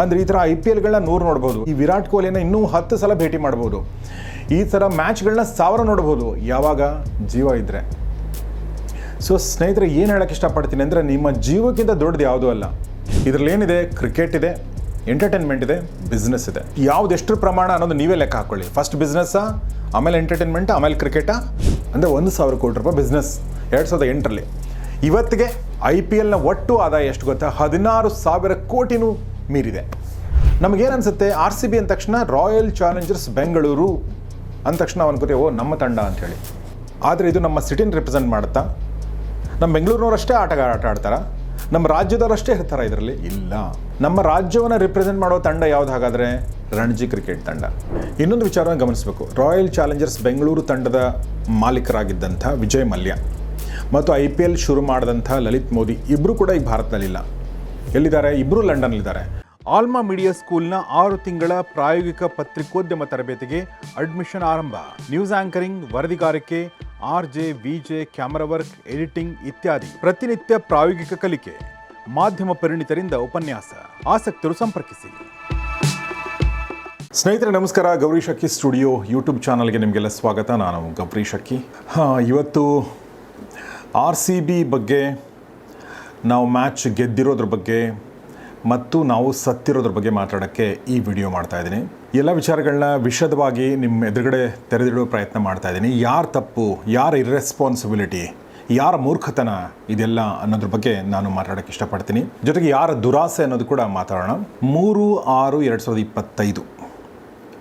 ಅಂದರೆ ಈ ಥರ ಐ ಪಿ ಎಲ್ಗಳನ್ನ ನೂರು ನೋಡ್ಬೋದು. ಈ ವಿರಾಟ್ ಕೊಹ್ಲಿನ ಇನ್ನೂ ಹತ್ತು ಸಲ ಭೇಟಿ ಮಾಡ್ಬೋದು. ಈ ಥರ ಮ್ಯಾಚ್ಗಳನ್ನ ಸಾವಿರ ನೋಡ್ಬೋದು. ಯಾವಾಗ? ಜೀವ ಇದ್ದರೆ ಸೊ ಸ್ನೇಹಿತರೆ, ಏನು ಹೇಳಕ್ಕೆ ಇಷ್ಟಪಡ್ತೀನಿ ಅಂದರೆ ನಿಮ್ಮ ಜೀವಕ್ಕಿಂತ ದೊಡ್ಡದು ಯಾವುದೂ ಅಲ್ಲ. ಇದರಲ್ಲಿ ಏನಿದೆ? ಕ್ರಿಕೆಟ್ ಇದೆ ಎಂಟರ್ಟೈನ್ಮೆಂಟ್ ಇದೆ ಬಿಸ್ನೆಸ್ ಇದೆ. ಯಾವ್ದು ಎಷ್ಟು ಪ್ರಮಾಣ ಅನ್ನೋದು ನೀವೇ ಲೆಕ್ಕ ಹಾಕೊಳ್ಳಿ. ಫಸ್ಟ್ ಬಿಸ್ನೆಸ್ಸಾ ಆಮೇಲೆ ಎಂಟರ್ಟೈನ್ಮೆಂಟ್ ಆಮೇಲೆ ಕ್ರಿಕೆಟಾ ಅಂದರೆ ಒಂದು ಸಾವಿರ ಕೋಟಿ ರೂಪಾಯಿ ಬಿಸ್ನೆಸ್ ಎರಡು ಸಾವಿರದ ಎಂಟರಲ್ಲಿ. ಇವತ್ತಿಗೆ ಐ ಪಿ ಎಲ್ನ ಒಟ್ಟು ಆದಾಯ ಎಷ್ಟು ಗೊತ್ತಾ? ಹದಿನಾರು ಸಾವಿರ ಕೋಟಿನೂ ಮೀರಿದೆ. ನಮಗೇನು ಅನ್ಸುತ್ತೆ? ಆರ್ ಸಿ ಬಿ ಅಂದ ತಕ್ಷಣ ರಾಯಲ್ ಚಾಲೆಂಜರ್ಸ್ ಬೆಂಗಳೂರು ಅಂದ ತಕ್ಷಣ ಅನ್ಕೋತೀವಿ ಓ, ನಮ್ಮ ತಂಡ ಅಂಥೇಳಿ ಆದರೆ ಇದು ನಮ್ಮ ಸಿಟಿನ ರಿಪ್ರೆಸೆಂಟ್ ಮಾಡುತ್ತಾ? ನಮ್ಮ ಬೆಂಗಳೂರಿನವರಷ್ಟೇ ಆಟಗಾರ ಆಟ ಆಡ್ತಾರ? ನಮ್ಮ ರಾಜ್ಯದವರಷ್ಟೇ ಇರ್ತಾರ ಇದರಲ್ಲಿ? ಇಲ್ಲ. ನಮ್ಮ ರಾಜ್ಯವನ್ನು ರಿಪ್ರೆಸೆಂಟ್ ಮಾಡೋ ತಂಡ ಯಾವ್ದು ಹಾಗಾದರೆ? ರಣಜಿ ಕ್ರಿಕೆಟ್ ತಂಡ. ಇನ್ನೊಂದು ವಿಚಾರವನ್ನು ಗಮನಿಸಬೇಕು. ರಾಯಲ್ ಚಾಲೆಂಜರ್ಸ್ ಬೆಂಗಳೂರು ತಂಡದ ಮಾಲೀಕರಾಗಿದ್ದಂಥ ವಿಜಯ್ ಮಲ್ಯ ಮತ್ತು ಐ ಪಿ ಎಲ್ ಶುರು ಮಾಡಿದಂಥ ಲಲಿತ್ ಮೋದಿ ಇಬ್ಬರು ಕೂಡ ಈಗ ಭಾರತದಲ್ಲಿಲ್ಲ. ಎಲ್ಲಿದ್ದಾರೆ? ಇಬ್ಬರು ಲಂಡನ್ನಲ್ಲಿದ್ದಾರೆ. ಆಲ್ಮಾ ಮೀಡಿಯಾ ಸ್ಕೂಲ್ನ ಆರು ತಿಂಗಳ ಪ್ರಾಯೋಗಿಕ ಪತ್ರಿಕೋದ್ಯಮ ತರಬೇತಿಗೆ ಅಡ್ಮಿಷನ್ ಆರಂಭ. News anchoring, ವರದಿಗಾರಿಕೆ, R J VJ camera work, editing ಇತ್ಯಾದಿ ಪ್ರತಿನಿತ್ಯ ಪ್ರಾಯೋಗಿಕ ಕಲಿಕೆ. ಮಾಧ್ಯಮ ಪರಿಣಿತರಿಂದ ಉಪನ್ಯಾಸ. ಆಸಕ್ತರು ಸಂಪರ್ಕಿಸಿ. ಸ್ನೇಹಿತರೆ, ನಮಸ್ಕಾರ. ಗೌರಿ ಶಕ್ಕಿ ಸ್ಟುಡಿಯೋ ಯೂಟ್ಯೂಬ್ ಚಾನಲ್ಗೆ ನಿಮಗೆಲ್ಲ ಸ್ವಾಗತ. ನಾನು ಗೌರಿ ಶಕ್ಕಿ ಇವತ್ತು ಆರ್ ಸಿ ಬಿ ಬಗ್ಗೆ ನಾವು ಮ್ಯಾಚ್ ಗೆದ್ದಿರೋದ್ರ ಬಗ್ಗೆ ಮತ್ತು ನಾವು ಸತ್ತಿರೋದ್ರ ಬಗ್ಗೆ ಮಾತಾಡೋಕ್ಕೆ ಈ ವಿಡಿಯೋ ಮಾಡ್ತಾ ಇದ್ದೀನಿ. ಎಲ್ಲ ವಿಚಾರಗಳನ್ನ ವಿಷದವಾಗಿ ನಿಮ್ಮ ಎದುರುಗಡೆ ತೆರೆದಿಡುವ ಪ್ರಯತ್ನ ಮಾಡ್ತಾ ಇದ್ದೀನಿ. ಯಾರ ತಪ್ಪು, ಯಾರ ಇರ್ರೆಸ್ಪಾನ್ಸಿಬಿಲಿಟಿ ಯಾರ ಮೂರ್ಖತನ ಇದೆಲ್ಲ ಅನ್ನೋದ್ರ ಬಗ್ಗೆ ನಾನು ಮಾತಾಡೋಕ್ಕೆ ಇಷ್ಟಪಡ್ತೀನಿ. ಜೊತೆಗೆ ಯಾರ ದುರಾಸೆ ಅನ್ನೋದು ಕೂಡ ಮಾತಾಡೋಣ. ಮೂರು ಆರು ಎರಡು ಸಾವಿರದ ಇಪ್ಪತ್ತೈದು,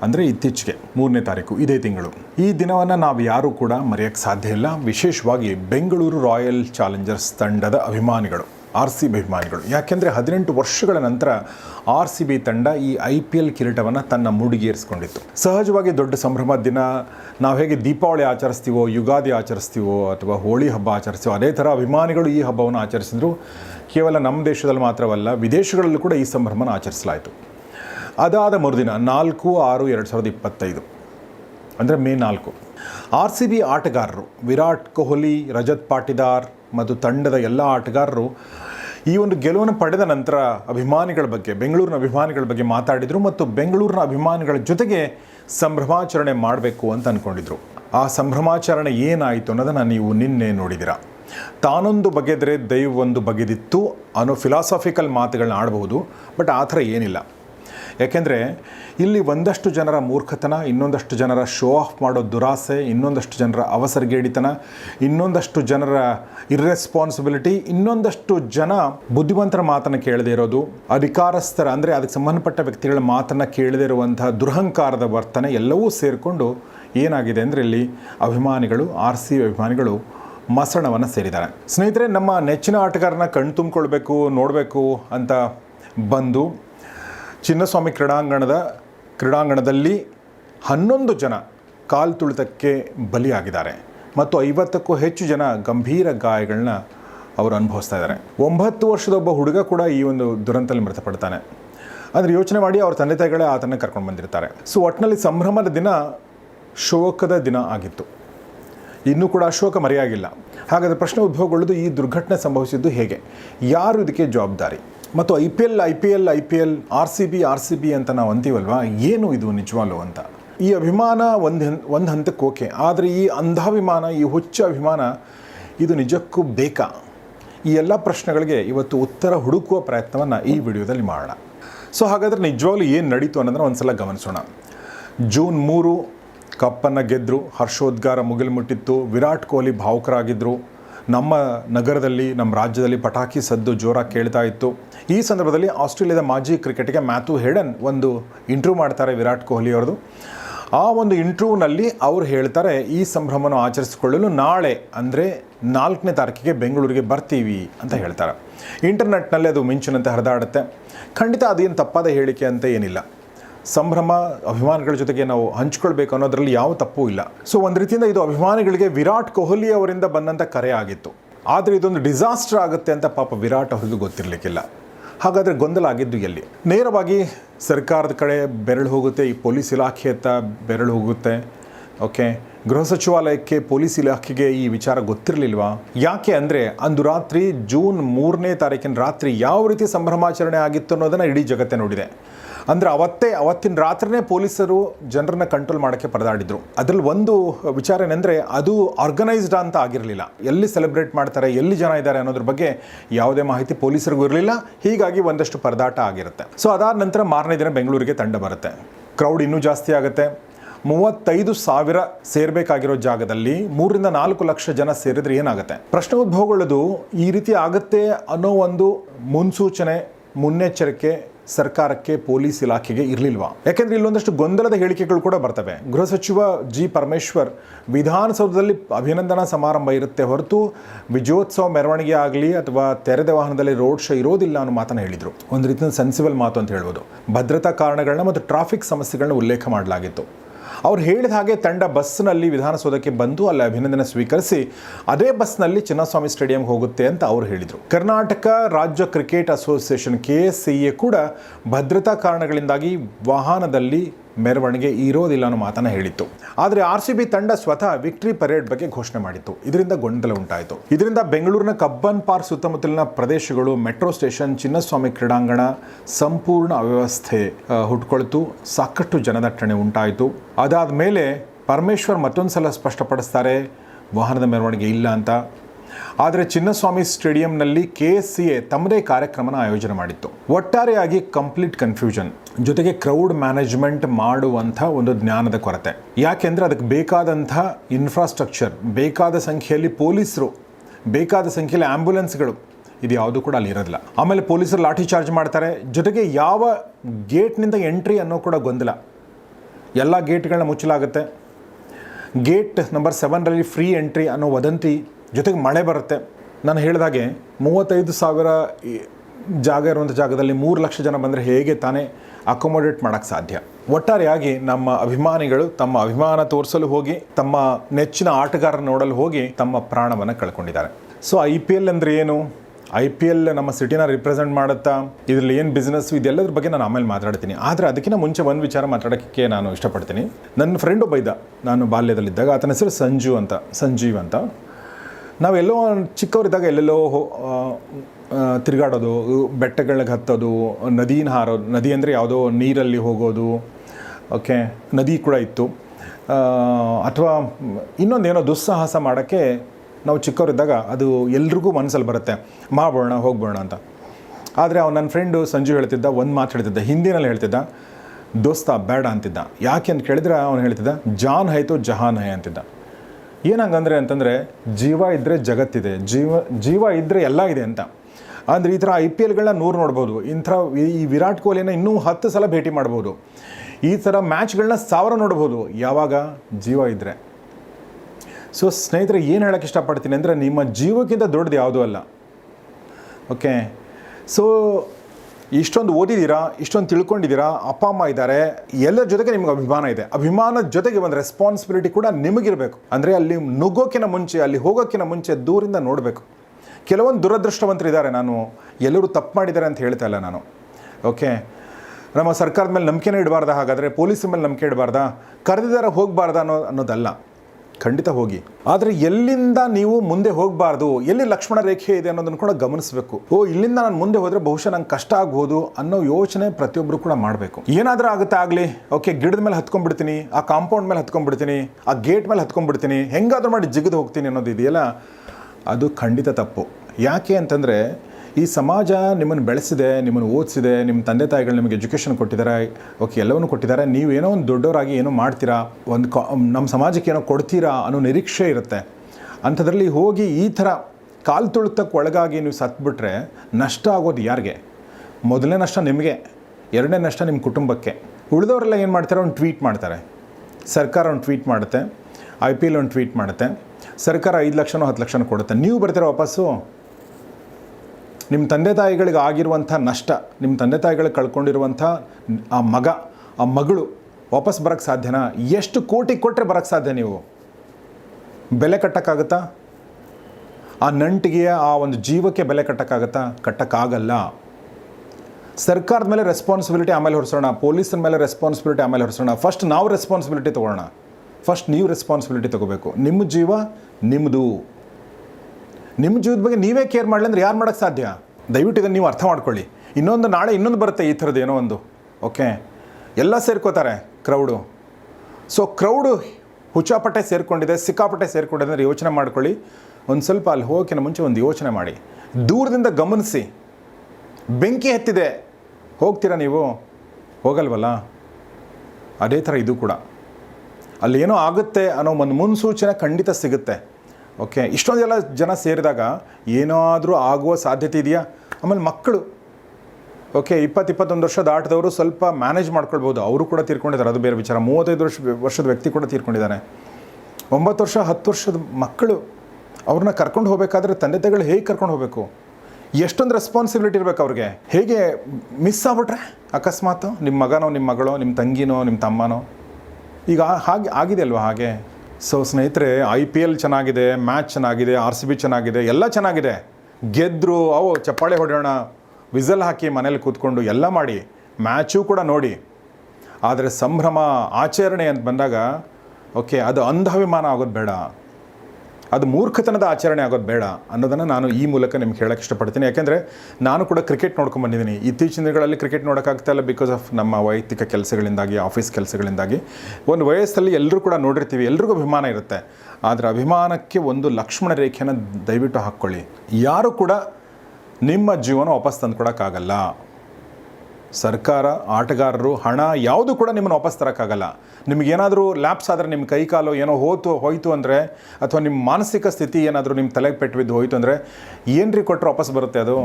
ಅಂದರೆ ಇತ್ತೀಚೆಗೆ ಮೂರನೇ ತಾರೀಕು, ಇದೇ ತಿಂಗಳು. ಈ ದಿನವನ್ನು ನಾವು ಯಾರೂ ಕೂಡ ಮರೆಯೋಕ್ಕೆ ಸಾಧ್ಯ ಇಲ್ಲ. ವಿಶೇಷವಾಗಿ ಬೆಂಗಳೂರು ರಾಯಲ್ ಚಾಲೆಂಜರ್ಸ್ ತಂಡದ ಅಭಿಮಾನಿಗಳು. ಆರ್ ಸಿ ಬಿ ಅಭಿಮಾನಿಗಳು. ಯಾಕೆಂದರೆ ಹದಿನೆಂಟು ವರ್ಷಗಳ ನಂತರ ಆರ್ ಸಿ ಬಿ ತಂಡ ಈ ಐ ಪಿ ಎಲ್ ಕಿರೀಟವನ್ನು ತನ್ನ ಮುಡಿಗೇರಿಸ್ಕೊಂಡಿತ್ತು ಸಹಜವಾಗಿ ದೊಡ್ಡ ಸಂಭ್ರಮದ ದಿನ, ನಾವು ಹೇಗೆ ದೀಪಾವಳಿ ಆಚರಿಸ್ತೀವೋ, ಯುಗಾದಿ ಆಚರಿಸ್ತೀವೋ, ಅಥವಾ ಹೋಳಿ ಹಬ್ಬ ಆಚರಿಸ್ತೀವೋ, ಅದೇ ಥರ ಅಭಿಮಾನಿಗಳು ಈ ಹಬ್ಬವನ್ನು ಆಚರಿಸಿದ್ರು. ಕೇವಲ ನಮ್ಮ ದೇಶದಲ್ಲಿ ಮಾತ್ರವಲ್ಲ, ವಿದೇಶಗಳಲ್ಲೂ ಕೂಡ ಈ ಸಂಭ್ರಮನ ಆಚರಿಸಲಾಯಿತು. ಅದಾದ ಮರುದಿನ ನಾಲ್ಕು ಆರು ಎರಡು ಸಾವಿರದ ಇಪ್ಪತ್ತೈದು, ಅಂದರೆ ಮೇ ನಾಲ್ಕು, ಆರ್ ಸಿ ಬಿ ಆಟಗಾರರು ವಿರಾಟ್ ಕೊಹ್ಲಿ, ರಜತ್ ಪಾಟಿದಾರ್ ಮತ್ತು ತಂಡದ ಎಲ್ಲ ಆಟಗಾರರು ಈ ಒಂದು ಗೆಲುವನ್ನು ಪಡೆದ ನಂತರ ಅಭಿಮಾನಿಗಳ ಬಗ್ಗೆ, ಬೆಂಗಳೂರಿನ ಅಭಿಮಾನಿಗಳ ಬಗ್ಗೆ ಮಾತಾಡಿದರು ಮತ್ತು ಬೆಂಗಳೂರಿನ ಅಭಿಮಾನಿಗಳ ಜೊತೆಗೆ ಸಂಭ್ರಮಾಚರಣೆ ಮಾಡಬೇಕು ಅಂತ ಅಂದ್ಕೊಂಡಿದ್ರು ಆ ಸಂಭ್ರಮಾಚರಣೆ ಏನಾಯಿತು ಅನ್ನೋದನ್ನು ನೀವು ನಿನ್ನೆ ನೋಡಿದಿರ ತಾನೊಂದು ಬಗೆದರೆ ದೈವೊಂದು ಬಗೆದಿತ್ತು ಅನ್ನೋ ಫಿಲಾಸಫಿಕಲ್ ಮಾತುಗಳನ್ನ ಆಡಬಹುದು ಬಟ್ ಆ ಥರ ಏನಿಲ್ಲ. ಯಾಕೆಂದರೆ ಇಲ್ಲಿ ಒಂದಷ್ಟು ಜನರ ಮೂರ್ಖತನ, ಇನ್ನೊಂದಷ್ಟು ಜನರ ಶೋ ಆಫ್ ಮಾಡೋ ದುರಾಸೆ, ಇನ್ನೊಂದಷ್ಟು ಜನರ ಅವಸರಗೇಡಿತನ, ಇನ್ನೊಂದಷ್ಟು ಜನರ ಇರ್ರೆಸ್ಪಾನ್ಸಿಬಿಲಿಟಿ ಇನ್ನೊಂದಷ್ಟು ಜನ ಬುದ್ಧಿವಂತರ ಮಾತನ್ನು ಕೇಳದೇ ಇರೋದು, ಅಧಿಕಾರಸ್ಥರ ಅಂದರೆ ಅದಕ್ಕೆ ಸಂಬಂಧಪಟ್ಟ ವ್ಯಕ್ತಿಗಳ ಮಾತನ್ನು ಕೇಳದೇ ಇರುವಂತಹ ದುರಹಂಕಾರದ ವರ್ತನೆ ಎಲ್ಲವೂ ಸೇರಿಕೊಂಡು ಏನಾಗಿದೆ ಅಂದರೆ ಇಲ್ಲಿ ಅಭಿಮಾನಿಗಳು ಆರ್ ಸಿ ಅಭಿಮಾನಿಗಳು ಮಸಣವನ್ನು ಸೇರಿದ್ದಾರೆ. ಸ್ನೇಹಿತರೆ, ನಮ್ಮ ನೆಚ್ಚಿನ ಆಟಗಾರನ ಕಣ್ ತುಂಬಿಕೊಳ್ಬೇಕು, ನೋಡಬೇಕು ಅಂತ ಬಂದು ಚಿನ್ನಸ್ವಾಮಿ ಕ್ರೀಡಾಂಗಣದ, ಕ್ರೀಡಾಂಗಣದಲ್ಲಿ ಹನ್ನೊಂದು ಜನ ಕಾಲು ತುಳಿತಕ್ಕೆ ಬಲಿಯಾಗಿದ್ದಾರೆ ಮತ್ತು ಐವತ್ತಕ್ಕೂ ಹೆಚ್ಚು ಜನ ಗಂಭೀರ ಗಾಯಗಳನ್ನ ಅವರು ಅನುಭವಿಸ್ತಾ ಇದ್ದಾರೆ. ಒಂಬತ್ತು ವರ್ಷದ ಒಬ್ಬ ಹುಡುಗ ಕೂಡ ಈ ಒಂದು ದುರಂತದಲ್ಲಿ ಮೃತಪಡ್ತಾನೆ. ಅಂದರೆ ಯೋಚನೆ ಮಾಡಿ ಅವ್ರ ತಂದೆ ತಾಯಿಗಳೇ ಆತನ ಕರ್ಕೊಂಡು ಬಂದಿರ್ತಾರೆ. ಸೊ ಒಟ್ಟಿನಲ್ಲಿ ಸಂಭ್ರಮದ ದಿನ ಶೋಕದ ದಿನ ಆಗಿತ್ತು. ಇನ್ನೂ ಕೂಡ ಅಶೋಕ ಮರೆಯಾಗಿಲ್ಲ. ಹಾಗಾದರೆ ಪ್ರಶ್ನೆ ಉದ್ಭವಗೊಳ್ಳೋದು ಈ ದುರ್ಘಟನೆ ಸಂಭವಿಸಿದ್ದು ಹೇಗೆ? ಯಾರು ಇದಕ್ಕೆ ಜವಾಬ್ದಾರಿ? ಮತ್ತು I P L, I P L, I P L, R C B, R C B ಅಂತ ನಾವು ಅಂತೀವಲ್ವಾ? ಏನು ಇದು ನಿಜವಾಗ್ಲು ಅಂತ? ಈ ಅಭಿಮಾನ ಒಂದು ಒಂದು ಹಂತಕ್ಕೆ ಓಕೆ, ಆದರೆ ಈ ಅಂಧಾಭಿಮಾನ, ಈ ಹುಚ್ಚ ಅಭಿಮಾನ, ಇದು ನಿಜಕ್ಕೂ ಬೇಕಾ? ಈ ಎಲ್ಲ ಪ್ರಶ್ನೆಗಳಿಗೆ ಇವತ್ತು ಉತ್ತರ ಹುಡುಕುವ ಪ್ರಯತ್ನವನ್ನು ಈ ವಿಡಿಯೋದಲ್ಲಿ ಮಾಡೋಣ. ಸೊ ಹಾಗಾದರೆ ನಿಜವಾಗ್ಲೂ ಏನು ನಡೀತು ಅನ್ನೋದನ್ನ ಒಂದ್ಸಲ ಗಮನಿಸೋಣ. ಜೂನ್ ಮೂರು, ಕಪ್ಪನ್ನು ಗೆದ್ದರು ಹರ್ಷೋದ್ಗಾರ ಮುಗಿಲು ಮುಟ್ಟಿತ್ತು ವಿರಾಟ್ ಕೊಹ್ಲಿ ಭಾವುಕರಾಗಿದ್ದರು ನಮ್ಮ ನಗರದಲ್ಲಿ, ನಮ್ಮ ರಾಜ್ಯದಲ್ಲಿ ಪಟಾಕಿ ಸದ್ದು ಜೋರಾಗಿ ಕೇಳ್ತಾ ಇತ್ತು. ಈ ಸಂದರ್ಭದಲ್ಲಿ ಆಸ್ಟ್ರೇಲಿಯಾದ ಮಾಜಿ ಕ್ರಿಕೆಟಿಗೆ ಮ್ಯಾಥ್ಯೂ ಹೆಡನ್ ಒಂದು ಇಂಟ್ರ್ಯೂ ಮಾಡ್ತಾರೆ ವಿರಾಟ್ ಕೊಹ್ಲಿ ಅವ್ರದ್ದು ಆ ಒಂದು ಇಂಟ್ರ್ಯೂನಲ್ಲಿ ಅವ್ರು ಹೇಳ್ತಾರೆ, ಈ ಸಂಭ್ರಮವನ್ನು ಆಚರಿಸಿಕೊಳ್ಳಲು ನಾಳೆ, ಅಂದರೆ ನಾಲ್ಕನೇ ತಾರೀಕಿಗೆ ಬೆಂಗಳೂರಿಗೆ ಬರ್ತೀವಿ ಅಂತ ಹೇಳ್ತಾರೆ. ಇಂಟರ್ನೆಟ್ನಲ್ಲಿ ಅದು ಮಿಂಚಿನಂತೆ ಹರಿದಾಡುತ್ತೆ. ಖಂಡಿತ ಅದೇನು ತಪ್ಪಾದ ಹೇಳಿಕೆ ಅಂತ ಏನಿಲ್ಲ. ಸಂಭ್ರಮ, ಅಭಿಮಾನಿಗಳ ಜೊತೆಗೆ ನಾವು ಹಂಚ್ಕೊಳ್ಬೇಕು ಅನ್ನೋದ್ರಲ್ಲಿ ಯಾವ ತಪ್ಪು ಇಲ್ಲ. ಸೊ ಒಂದು ರೀತಿಯಿಂದ ಇದು ಅಭಿಮಾನಿಗಳಿಗೆ ವಿರಾಟ್ ಕೊಹ್ಲಿ ಅವರಿಂದ ಬಂದಂಥ ಕರೆ ಆಗಿತ್ತು. ಆದರೆ ಇದೊಂದು ಡಿಸಾಸ್ಟರ್ ಆಗುತ್ತೆ ಅಂತ ಪಾಪ ವಿರಾಟ್ ಅವರಿಗೂ ಗೊತ್ತಿರಲಿಕ್ಕಿಲ್ಲ. ಹಾಗಾದರೆ ಗೊಂದಲ ಆಗಿದ್ದು ಎಲ್ಲಿ? ನೇರವಾಗಿ ಸರ್ಕಾರದ ಕಡೆ ಬೆರಳು ಹೋಗುತ್ತೆ, ಈ ಪೊಲೀಸ್ ಇಲಾಖೆ ಹತ್ತ ಬೆರಳು ಹೋಗುತ್ತೆ. ಓಕೆ ಗೃಹ ಸಚಿವಾಲಯಕ್ಕೆ ಪೊಲೀಸ್ ಇಲಾಖೆಗೆ ಈ ವಿಚಾರ ಗೊತ್ತಿರಲಿಲ್ವಾ? ಯಾಕೆ ಅಂದರೆ ಅಂದು ರಾತ್ರಿ ಜೂನ್ ಮೂರನೇ ತಾರೀಕಿನ ರಾತ್ರಿ ಯಾವ ರೀತಿ ಸಂಭ್ರಮಾಚರಣೆ ಆಗಿತ್ತು ಅನ್ನೋದನ್ನು ಇಡೀ ಜಗತ್ತೇ ನೋಡಿದೆ. ಅಂದರೆ ಅವತ್ತೇ, ಅವತ್ತಿನ ರಾತ್ರಿನೇ ಪೊಲೀಸರು ಜನರನ್ನ ಕಂಟ್ರೋಲ್ ಮಾಡೋಕ್ಕೆ ಪರದಾಡಿದ್ರು. ಅದರಲ್ಲಿ ಒಂದು ವಿಚಾರ ಏನಂದರೆ, ಅದು ಆರ್ಗನೈಸ್ಡ್ ಅಂತ ಆಗಿರಲಿಲ್ಲ. ಎಲ್ಲಿ ಸೆಲೆಬ್ರೇಟ್ ಮಾಡ್ತಾರೆ, ಎಲ್ಲಿ ಜನ ಇದ್ದಾರೆ ಅನ್ನೋದ್ರ ಬಗ್ಗೆ ಯಾವುದೇ ಮಾಹಿತಿ ಪೊಲೀಸರಿಗೂ ಇರಲಿಲ್ಲ. ಹೀಗಾಗಿ ಒಂದಷ್ಟು ಪರದಾಟ ಆಗಿರುತ್ತೆ. ಸೊ ಅದಾದ ನಂತರ ಮಾರನೇ ದಿನ ಬೆಂಗಳೂರಿಗೆ ತಂಡ ಬರುತ್ತೆ. ಕ್ರೌಡ್ ಇನ್ನೂ ಜಾಸ್ತಿ ಆಗುತ್ತೆ. ಮೂವತ್ತೈದು ಸಾವಿರ ಸೇರಬೇಕಾಗಿರೋ ಜಾಗದಲ್ಲಿ ಮೂರರಿಂದ ನಾಲ್ಕು ಲಕ್ಷ ಜನ ಸೇರಿದ್ರೆ ಏನಾಗುತ್ತೆ? ಪ್ರಶ್ನೆ ಉದ್ಭವಗೊಳ್ಳೋದು ಈ ರೀತಿ ಆಗುತ್ತೆ ಅನ್ನೋ ಒಂದು ಮುನ್ಸೂಚನೆ, ಮುನ್ನೆಚ್ಚರಿಕೆ ಸರ್ಕಾರಕ್ಕೆ ಪೊಲೀಸ್ ಇಲಾಖೆಗೆ ಇರಲಿಲ್ವಾ? ಯಾಕೆಂದ್ರೆ ಇಲ್ಲೊಂದಷ್ಟು ಗೊಂದಲದ ಹೇಳಿಕೆಗಳು ಕೂಡ ಬರ್ತವೆ. ಗೃಹ ಸಚಿವ ಜಿ ಪರಮೇಶ್ವರ್ ವಿಧಾನಸೌಧದಲ್ಲಿ ಅಭಿನಂದನಾ ಸಮಾರಂಭ ಇರುತ್ತೆ ಹೊರತು ವಿಜಯೋತ್ಸವ ಮೆರವಣಿಗೆ ಆಗಲಿ ಅಥವಾ ತೆರೆದ ವಾಹನದಲ್ಲಿ ರೋಡ್ ಶೋ ಇರೋದಿಲ್ಲ ಅನ್ನೋ ಮಾತನ್ನು ಹೇಳಿದರು. ಒಂದು ರೀತಿಯ ಸೆನ್ಸಿಬಲ್ ಮಾತು ಅಂತ ಹೇಳ್ಬೋದು. ಭದ್ರತಾ ಕಾರಣಗಳನ್ನ ಮತ್ತು ಟ್ರಾಫಿಕ್ ಸಮಸ್ಯೆಗಳನ್ನ ಉಲ್ಲೇಖ ಮಾಡಲಾಗಿತ್ತು. ಅವ್ರು ಹೇಳಿದ ಹಾಗೆ ತಂಡ ಬಸ್ನಲ್ಲಿ ವಿಧಾನಸೌಧಕ್ಕೆ ಬಂದು ಅಲ್ಲಿ ಅಭಿನಂದನೆ ಸ್ವೀಕರಿಸಿ ಅದೇ ಬಸ್ನಲ್ಲಿ ಚಿನ್ನಸ್ವಾಮಿ ಸ್ಟೇಡಿಯಂಗೆ ಹೋಗುತ್ತೆ ಅಂತ ಅವರು ಹೇಳಿದರು. ಕರ್ನಾಟಕ ರಾಜ್ಯ ಕ್ರಿಕೆಟ್ ಅಸೋಸಿಯೇಷನ್ ಕೆ ಕೂಡ ಭದ್ರತಾ ಕಾರಣಗಳಿಂದಾಗಿ ವಾಹನದಲ್ಲಿ ಮೆರವಣಿಗೆ ಇರೋದಿಲ್ಲ ಅನ್ನೋ ಮಾತನ್ನ ಹೇಳಿತ್ತು. ಆದರೆ ಆರ್ ಸಿ ಬಿ ತಂಡ ಸ್ವತಃ ವಿಕ್ಟ್ರಿ ಪರೇಡ್ ಬಗ್ಗೆ ಘೋಷಣೆ ಮಾಡಿತ್ತು. ಇದರಿಂದ ಗೊಂದಲ ಉಂಟಾಯಿತು. ಇದರಿಂದ ಬೆಂಗಳೂರಿನ ಕಬ್ಬನ್ ಪಾರ್ಕ್ ಸುತ್ತಮುತ್ತಲಿನ ಪ್ರದೇಶಗಳು, ಮೆಟ್ರೋ ಸ್ಟೇಷನ್, ಚಿನ್ನಸ್ವಾಮಿ ಕ್ರೀಡಾಂಗಣ ಸಂಪೂರ್ಣ ಅವ್ಯವಸ್ಥೆ ಹುಟ್ಕೊಳ್ತು. ಸಾಕಷ್ಟು ಜನದಟ್ಟಣೆ ಉಂಟಾಯಿತು. ಅದಾದ ಮೇಲೆ ಪರಮೇಶ್ವರ್ ಮತ್ತೊಂದು ಸಲ ಸ್ಪಷ್ಟಪಡಿಸ್ತಾರೆ, ವಾಹನದ ಮೆರವಣಿಗೆ ಇಲ್ಲ ಅಂತ. ಆದರೆ ಚಿನ್ನಸ್ವಾಮಿ ಸ್ಟೇಡಿಯಂನಲ್ಲಿ ಕೆ ಎಸ್ ಸಿ ಎ ತಮ್ಮದೇ ಕಾರ್ಯಕ್ರಮನ ಆಯೋಜನೆ ಮಾಡಿತ್ತು. ಒಟ್ಟಾರೆಯಾಗಿ ಕಂಪ್ಲೀಟ್ ಕನ್ಫ್ಯೂಷನ್. ಜೊತೆಗೆ ಕ್ರೌಡ್ ಮ್ಯಾನೇಜ್ಮೆಂಟ್ ಮಾಡುವಂಥ ಒಂದು ಜ್ಞಾನದ ಕೊರತೆ. ಯಾಕೆಂದರೆ ಅದಕ್ಕೆ ಬೇಕಾದಂಥ ಇನ್ಫ್ರಾಸ್ಟ್ರಕ್ಚರ್, ಬೇಕಾದ ಸಂಖ್ಯೆಯಲ್ಲಿ ಪೊಲೀಸರು, ಬೇಕಾದ ಸಂಖ್ಯೆಯಲ್ಲಿ ಆ್ಯಂಬುಲೆನ್ಸ್ಗಳು ಇದು ಯಾವುದು ಕೂಡ ಅಲ್ಲಿ ಇರೋದಿಲ್ಲ. ಆಮೇಲೆ ಪೊಲೀಸರು ಲಾಠಿ ಚಾರ್ಜ್ ಮಾಡ್ತಾರೆ. ಜೊತೆಗೆ ಯಾವ ಗೇಟ್ನಿಂದ ಎಂಟ್ರಿ ಅನ್ನೋ ಕೂಡ ಗೊಂದಲ. ಎಲ್ಲ ಗೇಟ್ಗಳನ್ನ ಮುಚ್ಚಲಾಗುತ್ತೆ. ಗೇಟ್ ನಂಬರ್ ಸೆವೆನ್ರಲ್ಲಿ ಫ್ರೀ ಎಂಟ್ರಿ ಅನ್ನೋ ವದಂತಿ ಜೊತೆಗೆ ಮಳೆ ಬರುತ್ತೆ. ನಾನು ಹೇಳಿದಾಗೆ ಮೂವತ್ತೈದು ಸಾವಿರ ಜಾಗ ಇರುವಂಥ ಜಾಗದಲ್ಲಿ ಮೂರು ಲಕ್ಷ ಜನ ಬಂದರೆ ಹೇಗೆ ತಾನೇ ಅಕೊಮೊಡೇಟ್ ಮಾಡೋಕ್ಕೆ ಸಾಧ್ಯ. ಒಟ್ಟಾರೆಯಾಗಿ ನಮ್ಮ ಅಭಿಮಾನಿಗಳು ತಮ್ಮ ಅಭಿಮಾನ ತೋರಿಸಲು ಹೋಗಿ, ತಮ್ಮ ನೆಚ್ಚಿನ ಆಟಗಾರರು ನೋಡಲು ಹೋಗಿ ತಮ್ಮ ಪ್ರಾಣವನ್ನು ಕಳ್ಕೊಂಡಿದ್ದಾರೆ. ಸೊ ಐ ಪಿ ಎಲ್ ಅಂದರೆ ಏನು? ಐ ಪಿ ಎಲ್ ನಮ್ಮ ಸಿಟಿನ ರಿಪ್ರೆಸೆಂಟ್ ಮಾಡುತ್ತಾ? ಇದರಲ್ಲಿ ಏನು ಬಿಸ್ನೆಸ್ ಇದೆಲ್ಲದ್ರ ಬಗ್ಗೆ ನಾನು ಆಮೇಲೆ ಮಾತಾಡ್ತೀನಿ. ಆದರೆ ಅದಕ್ಕಿಂತ ಮುಂಚೆ ಒಂದು ವಿಚಾರ ಮಾತಾಡೋಕ್ಕೆ ನಾನು ಇಷ್ಟಪಡ್ತೀನಿ. ನನ್ನ ಫ್ರೆಂಡ್ ಒಬ್ಬ ಇದ್ದ. ನಾನು ಬಾಲ್ಯದಲ್ಲಿದ್ದಾಗ, ಆತನ ಹೆಸರು ಸಂಜು ಅಂತ, ಸಂಜೀವ್ ಅಂತ. ನಾವೆಲ್ಲೋ ಚಿಕ್ಕವರಿದ್ದಾಗ ಎಲ್ಲೆಲ್ಲೋ ತಿರುಗಾಡೋದು ಬೆಟ್ಟಗಳಿಗೆ ಹತ್ತೋದು, ನದೀನ ಹಾರೋದು ನದಿ ಅಂದರೆ ಯಾವುದೋ ನೀರಲ್ಲಿ ಹೋಗೋದು, ಓಕೆ, ನದಿ ಕೂಡ ಇತ್ತು. ಅಥವಾ ಇನ್ನೊಂದೇನೋ ದುಸ್ಸಾಹಸ ಮಾಡೋಕ್ಕೆ ನಾವು ಚಿಕ್ಕವರಿದ್ದಾಗ ಅದು ಎಲ್ರಿಗೂ ಮನಸ್ಸಲ್ಲಿ ಬರುತ್ತೆ ಮಾಡೋಣ ಹೋಗ್ಬೋಣ ಅಂತ. ಆದರೆ ಅವ್ನು ನನ್ನ ಫ್ರೆಂಡು ಸಂಜು ಹೇಳ್ತಿದ್ದ, ಒಂದು ಮಾತು ಹೇಳ್ತಿದ್ದ, ಹಿಂದಿನಲ್ಲಿ ಹೇಳ್ತಿದ್ದ, ದೋಸ್ತ, ಬೇಡ ಅಂತಿದ್ದ. ಯಾಕೆ ಅಂತ ಕೇಳಿದ್ರೆ ಅವನು ಹೇಳ್ತಿದ್ದ, ಜಾನ್ ಹೈತು, ಜಹಾನ್ ಹೈ ಅಂತಿದ್ದ. ಏನಂಗಂದ್ರೆ ಅಂತಂದರೆ ಜೀವ ಇದ್ದರೆ ಜಗತ್ತಿದೆ, ಜೀವ ಜೀವ ಇದ್ದರೆ ಎಲ್ಲ ಇದೆ ಅಂತ. ಅಂದರೆ ಈ ಥರ ಐ ಪಿ ಎಲ್ಗಳನ್ನ ನೂರು ನೋಡ್ಬೋದು ಇಂಥ ಈ ವಿರಾಟ್ ಕೊಹ್ಲಿನ ಇನ್ನೂ ಹತ್ತು ಸಲ ಭೇಟಿ ಮಾಡ್ಬೋದು. ಈ ಥರ ಮ್ಯಾಚ್ಗಳನ್ನ ಸಾವಿರ ನೋಡ್ಬೋದು, ಯಾವಾಗ? ಜೀವ ಇದ್ದರೆ ಸೊ ಸ್ನೇಹಿತರೆ, ಏನು ಹೇಳೋಕ್ಕೆ ಇಷ್ಟಪಡ್ತೀನಿ ಅಂದರೆ ನಿಮ್ಮ ಜೀವಕ್ಕಿಂತ ದೊಡ್ಡದು ಯಾವುದೂ ಅಲ್ಲ. ಓಕೆ ಸೊ ಇಷ್ಟೊಂದು ಓದಿದ್ದೀರಾ, ಇಷ್ಟೊಂದು ತಿಳ್ಕೊಂಡಿದ್ದೀರಾ, ಅಪ್ಪ, ಅಮ್ಮ ಇದ್ದಾರೆ, ಎಲ್ಲರ ಜೊತೆಗೆ ನಿಮ್ಗೆ ಅಭಿಮಾನ ಇದೆ. ಅಭಿಮಾನದ ಜೊತೆಗೆ ಒಂದು ರೆಸ್ಪಾನ್ಸಿಬಿಲಿಟಿ ಕೂಡ ನಿಮಗಿರಬೇಕು. ಅಂದರೆ ಅಲ್ಲಿ ನುಗ್ಗೋಕಿನ ಮುಂಚೆ, ಅಲ್ಲಿ ಹೋಗೋಕ್ಕಿಂತ ಮುಂಚೆ ದೂರಿಂದ ನೋಡಬೇಕು. ಕೆಲವೊಂದು ದುರದೃಷ್ಟವಂತರಿದ್ದಾರೆ ನಾನು, ಎಲ್ಲರೂ ತಪ್ಪು ಮಾಡಿದ್ದಾರೆ ಅಂತ ಹೇಳ್ತಾ ಇಲ್ಲ ನಾನು. ಓಕೆ ನಮ್ಮ ಸರ್ಕಾರದ ಮೇಲೆ ನಂಬಿಕೆನೇ ಇಡಬಾರ್ದ ಹಾಗಾದರೆ ಪೊಲೀಸ್ ಮೇಲೆ ನಂಬಿಕೆ ಇಡಬಾರ್ದಾ, ಕರೆದಿದ್ದಾರೆ ಹೋಗಬಾರ್ದ ಅನ್ನೋ ಅನ್ನೋದಲ್ಲ. ಖಂಡಿತ ಹೋಗಿ. ಆದರೆ ಎಲ್ಲಿಂದ ನೀವು ಮುಂದೆ ಹೋಗಬಾರ್ದು? ಎಲ್ಲಿ ಲಕ್ಷ್ಮಣ ರೇಖೆ ಇದೆ ಅನ್ನೋದನ್ನು ಕೂಡ ಗಮನಿಸಬೇಕು. ಓ, ಇಲ್ಲಿಂದ ನಾನು ಮುಂದೆ ಹೋದರೆ ಬಹುಶಃ ನಂಗೆ ಕಷ್ಟ ಆಗ್ಬೋದು ಅನ್ನೋ ಯೋಚನೆ ಪ್ರತಿಯೊಬ್ಬರು ಕೂಡ ಮಾಡಬೇಕು. ಏನಾದರೂ ಆಗುತ್ತೆ ಆಗಲಿ? ಓಕೆ, ಗಿಡದ ಮೇಲೆ ಹತ್ಕೊಂಡ್ಬಿಡ್ತೀನಿ, ಆ ಕಾಂಪೌಂಡ್ ಮೇಲೆ ಹತ್ಕೊಂಡ್ಬಿಡ್ತೀನಿ, ಆ ಗೇಟ್ ಮೇಲೆ ಹತ್ಕೊಂಡ್ಬಿಡ್ತೀನಿ, ಹೆಂಗಾದರೂ ಮಾಡಿ ಜಿಗಿದು ಹೋಗ್ತೀನಿ ಅನ್ನೋದು ಇದೆಯಲ್ಲ ಅದು ಖಂಡಿತ ತಪ್ಪು. ಯಾಕೆ ಅಂತಂದರೆ ಈ ಸಮಾಜ ನಿಮ್ಮನ್ನು ಬೆಳೆಸಿದೆ, ನಿಮ್ಮನ್ನು ಓದಿಸಿದೆ, ನಿಮ್ಮ ತಂದೆ ತಾಯಿಗಳು ನಿಮಗೆ ಎಜುಕೇಷನ್ ಕೊಟ್ಟಿದ್ದಾರೆ ಓಕೆ ಎಲ್ಲವನ್ನೂ ಕೊಟ್ಟಿದ್ದಾರೆ, ನೀವು ಏನೋ ಒಂದು ದೊಡ್ಡವರಾಗಿ ಏನೋ ಮಾಡ್ತೀರಾ, ಒಂದು ನಮ್ಮ ಸಮಾಜಕ್ಕೆ ಏನೋ ಕೊಡ್ತೀರಾ ಅನ್ನೋ ನಿರೀಕ್ಷೆ ಇರುತ್ತೆ. ಅಂಥದ್ರಲ್ಲಿ ಹೋಗಿ ಈ ಥರ ಕಾಲು ತುಳಿತಕ್ಕೆ ಒಳಗಾಗಿ ನೀವು ಸತ್ಬಿಟ್ರೆ ನಷ್ಟ ಆಗೋದು ಯಾರಿಗೆ? ಮೊದಲನೇ ನಷ್ಟ ನಿಮಗೆ, ಎರಡನೇ ನಷ್ಟ ನಿಮ್ಮ ಕುಟುಂಬಕ್ಕೆ. ಉಳಿದವರೆಲ್ಲ ಏನು ಮಾಡ್ತಾರೆ? ಒಂದು ಟ್ವೀಟ್ ಮಾಡ್ತಾರೆ. ಸರ್ಕಾರ ಒಂದು ಟ್ವೀಟ್ ಮಾಡುತ್ತೆ ಐ ಪಿ ಎಲ್ ಒಂದು ಟ್ವೀಟ್ ಮಾಡುತ್ತೆ, ಸರ್ಕಾರ ಐದು ಲಕ್ಷನೋ ಹತ್ತು ಲಕ್ಷನೋ ಕೊಡುತ್ತೆ. ನೀವು ಬರ್ತೀರ ವಾಪಸ್ಸು? ನಿಮ್ಮ ತಂದೆ ತಾಯಿಗಳಿಗೆ ಆಗಿರುವಂಥ ನಷ್ಟ ನಿಮ್ಮ ತಂದೆ ತಾಯಿಗಳಿಗೆ ಕಳ್ಕೊಂಡಿರುವಂಥ ಆ ಮಗ, ಆ ಮಗಳು ವಾಪಸ್ ಬರೋಕ್ಕೆ ಸಾಧ್ಯನಾ? ಎಷ್ಟು ಕೋಟಿ ಕೊಟ್ಟರೆ ಬರೋಕ್ಕೆ ಸಾಧ್ಯ ನೀವು? ಬೆಲೆ ಕಟ್ಟೋಕ್ಕಾಗುತ್ತಾ? ಆ ನಂಟಿಗೆ ಆ ಒಂದು ಜೀವಕ್ಕೆ ಬೆಲೆ ಕಟ್ಟೋಕ್ಕಾಗತ್ತಾ? ಕಟ್ಟೋಕ್ಕಾಗಲ್ಲ. ಸರ್ಕಾರದ ಮೇಲೆ ರೆಸ್ಪಾನ್ಸಿಬಿಲಿಟಿ ಆಮೇಲೆ ಹೊರಿಸೋಣ, ಪೊಲೀಸರ ಮೇಲೆ ರೆಸ್ಪಾನ್ಸಿಬಿಲಿಟಿ ಆಮೇಲೆ ಹೊರಿಸೋಣ. ಫಸ್ಟ್ ನಾವು ರೆಸ್ಪಾನ್ಸಿಬಿಲಿಟಿ ತೊಗೊಳ್ಳೋಣ. ಫಸ್ಟ್ ನೀವು ರೆಸ್ಪಾನ್ಸಿಬಿಲಿಟಿ ತೊಗೋಬೇಕು. ನಿಮ್ಮ ಜೀವ ನಿಮ್ಮದು ನಿಮ್ಮ ಜೀವದ ಬಗ್ಗೆ ನೀವೇ ಕೇರ್ ಮಾಡಲಿ ಅಂದ್ರೆ ಯಾರು ಮಾಡೋಕ್ಕೆ ಸಾಧ್ಯ? ದಯವಿಟ್ಟು ಇದನ್ನು ನೀವು ಅರ್ಥ ಮಾಡ್ಕೊಳ್ಳಿ. ಇನ್ನೊಂದು, ನಾಳೆ ಇನ್ನೊಂದು ಬರುತ್ತೆ ಈ ಥರದ್ದು ಏನೋ ಒಂದು. ಓಕೆ ಎಲ್ಲ ಸೇರ್ಕೋತಾರೆ ಕ್ರೌಡು ಸೊ ಕ್ರೌಡು ಹುಚ್ಚಾಪಟ್ಟೆ ಸೇರಿಕೊಂಡಿದೆ, ಸಿಕ್ಕಾಪಟ್ಟೆ ಸೇರಿಕೊಂಡಿದೆ ಅಂದರೆ ಯೋಚನೆ ಮಾಡ್ಕೊಳ್ಳಿ. ಒಂದು ಸ್ವಲ್ಪ ಅಲ್ಲಿ ಹೋಗೋಕ್ಕಿಂತ ಮುಂಚೆ ಒಂದು ಯೋಚನೆ ಮಾಡಿ. ದೂರದಿಂದ ಗಮನಿಸಿ. ಬೆಂಕಿ ಹತ್ತಿದೆ ಹೋಗ್ತೀರಾ ನೀವು? ಹೋಗಲ್ವಲ್ಲ? ಅದೇ ಥರ ಇದು ಕೂಡ. ಅಲ್ಲಿ ಏನೋ ಆಗುತ್ತೆ ಅನ್ನೋ ಒಂದು ಮುನ್ಸೂಚನೆ ಖಂಡಿತ ಸಿಗುತ್ತೆ. ಓಕೆ, ಇಷ್ಟೊಂದೆಲ್ಲ ಜನ ಸೇರಿದಾಗ ಏನಾದರೂ ಆಗುವ ಸಾಧ್ಯತೆ ಇದೆಯಾ? ಆಮೇಲೆ ಮಕ್ಕಳು. ಓಕೆ ಇಪ್ಪತ್ತು ಇಪ್ಪತ್ತೊಂದು ವರ್ಷ ದಾಟದವರು ಸ್ವಲ್ಪ ಮ್ಯಾನೇಜ್ ಮಾಡ್ಕೊಳ್ಬೋದು ಅವರು ಕೂಡ ತೀರ್ಕೊಂಡಿದ್ದಾರೆ, ಅದು ಬೇರೆ ವಿಚಾರ. ಮೂವತ್ತೈದು ವರ್ಷ, ವರ್ಷದ ವ್ಯಕ್ತಿ ಕೂಡ ತೀರ್ಕೊಂಡಿದ್ದಾನೆ. ಒಂಬತ್ತು ವರ್ಷ, ಹತ್ತು ವರ್ಷದ ಮಕ್ಕಳು, ಅವ್ರನ್ನ ಕರ್ಕೊಂಡು ಹೋಗಬೇಕಾದ್ರೆ ತಂದೆ ತಾಯಿಗಳು ಹೇಗೆ ಕರ್ಕೊಂಡು ಹೋಗಬೇಕು? ಎಷ್ಟೊಂದು ರೆಸ್ಪಾನ್ಸಿಬಿಲಿಟಿ ಇರಬೇಕು ಅವ್ರಿಗೆ. ಹೇಗೆ ಮಿಸ್ ಆಗ್ಬಿಟ್ರೆ? ಅಕಸ್ಮಾತ್, ನಿಮ್ಮ ಮಗನೋ, ನಿಮ್ಮ ಮಗಳೋ, ನಿಮ್ಮ ತಂಗಿನೋ, ನಿಮ್ಮ ತಮ್ಮನೋ? ಈಗ ಹಾಗೆ, ಆಗಿದೆ ಅಲ್ವಾ ಹಾಗೆ? ಸೊ ಸ್ನೇಹಿತರೆ ಐ ಪಿ ಎಲ್ ಚೆನ್ನಾಗಿದೆ ಮ್ಯಾಚ್ ಚೆನ್ನಾಗಿದೆ ಆರ್ ಸಿ ಬಿ ಚೆನ್ನಾಗಿದೆ, ಎಲ್ಲ ಚೆನ್ನಾಗಿದೆ. ಗೆದ್ದರು ಅವು ಚಪ್ಪಾಳೆ ಹೊಡೆಯೋಣ, ವಿಸಲ್ ಹಾಕಿ ಮನೇಲಿ ಕೂತ್ಕೊಂಡು ಎಲ್ಲ ಮಾಡಿ ಮ್ಯಾಚು ಕೂಡ ನೋಡಿ. ಆದರೆ ಸಂಭ್ರಮ, ಆಚರಣೆ ಅಂತ ಬಂದಾಗ ಓಕೆ ಅದು ಅಂಧಾಭಿಮಾನ ಆಗೋದು ಬೇಡ. ಅದು ಮೂರ್ಖತನದ ಆಚರಣೆ ಆಗೋದು ಬೇಡ ಅನ್ನೋದನ್ನು ನಾನು ಈ ಮೂಲಕ ನಿಮ್ಗೆ ಹೇಳಕ್ಕೆ ಇಷ್ಟಪಡ್ತೀನಿ. ಯಾಕೆಂದರೆ ನಾನು ಕೂಡ ಕ್ರಿಕೆಟ್ ನೋಡ್ಕೊಂಡು ಬಂದಿದ್ದೀನಿ. ಇತ್ತೀಚಿನ ದಿನಗಳಲ್ಲಿ ಕ್ರಿಕೆಟ್ ನೋಡೋಕ್ಕಾಗ್ತಾ ಇಲ್ಲ ಬಿಕಾಸ್ ಆಫ್ ನಮ್ಮ ವೈಯಕ್ತಿಕ ಕೆಲಸಗಳಿಂದಾಗಿ ಆಫೀಸ್ ಕೆಲಸಗಳಿಂದಾಗಿ. ಒಂದು ವಯಸ್ಸಲ್ಲಿ ಎಲ್ಲರೂ ಕೂಡ ನೋಡಿರ್ತೀವಿ. ಎಲ್ರಿಗೂ ಅಭಿಮಾನ ಇರುತ್ತೆ. ಆದರೆ ಅಭಿಮಾನಕ್ಕೆ ಒಂದು ಲಕ್ಷ್ಮಣ ರೇಖೆಯನ್ನು ದಯವಿಟ್ಟು ಹಾಕ್ಕೊಳ್ಳಿ. ಯಾರು ಕೂಡ ನಿಮ್ಮ ಜೀವನ ವಾಪಸ್ ತಂದ್ಕೊಡೋಕ್ಕಾಗಲ್ಲ. ಸರ್ಕಾರ, ಆಟಗಾರರು, ಹಣ ಯಾವುದು ಕೂಡ ನಿಮ್ಮನ್ನು ವಾಪಸ್ ತರೋಕ್ಕಾಗಲ್ಲ. ನಿಮಗೇನಾದರೂ ಲ್ಯಾಪ್ಸ್ ಆದರೆ ನಿಮ್ಮ ಕೈ ಕಾಲು ಏನೋ ಹೋಯ್ತು ಹೋಯಿತು ಅಂದರೆ, ಅಥವಾ ನಿಮ್ಮ ಮಾನಸಿಕ ಸ್ಥಿತಿ ಏನಾದರೂ ನಿಮ್ಮ ತಲೆಗೆ ಪೆಟ್ಟು ಬಿದ್ದು ಹೋಯಿತು ಅಂದರೆ, ಏನ್ರಿ ಕೊಟ್ಟರೆ ವಾಪಸ್ ಬರುತ್ತೆ ಅದು?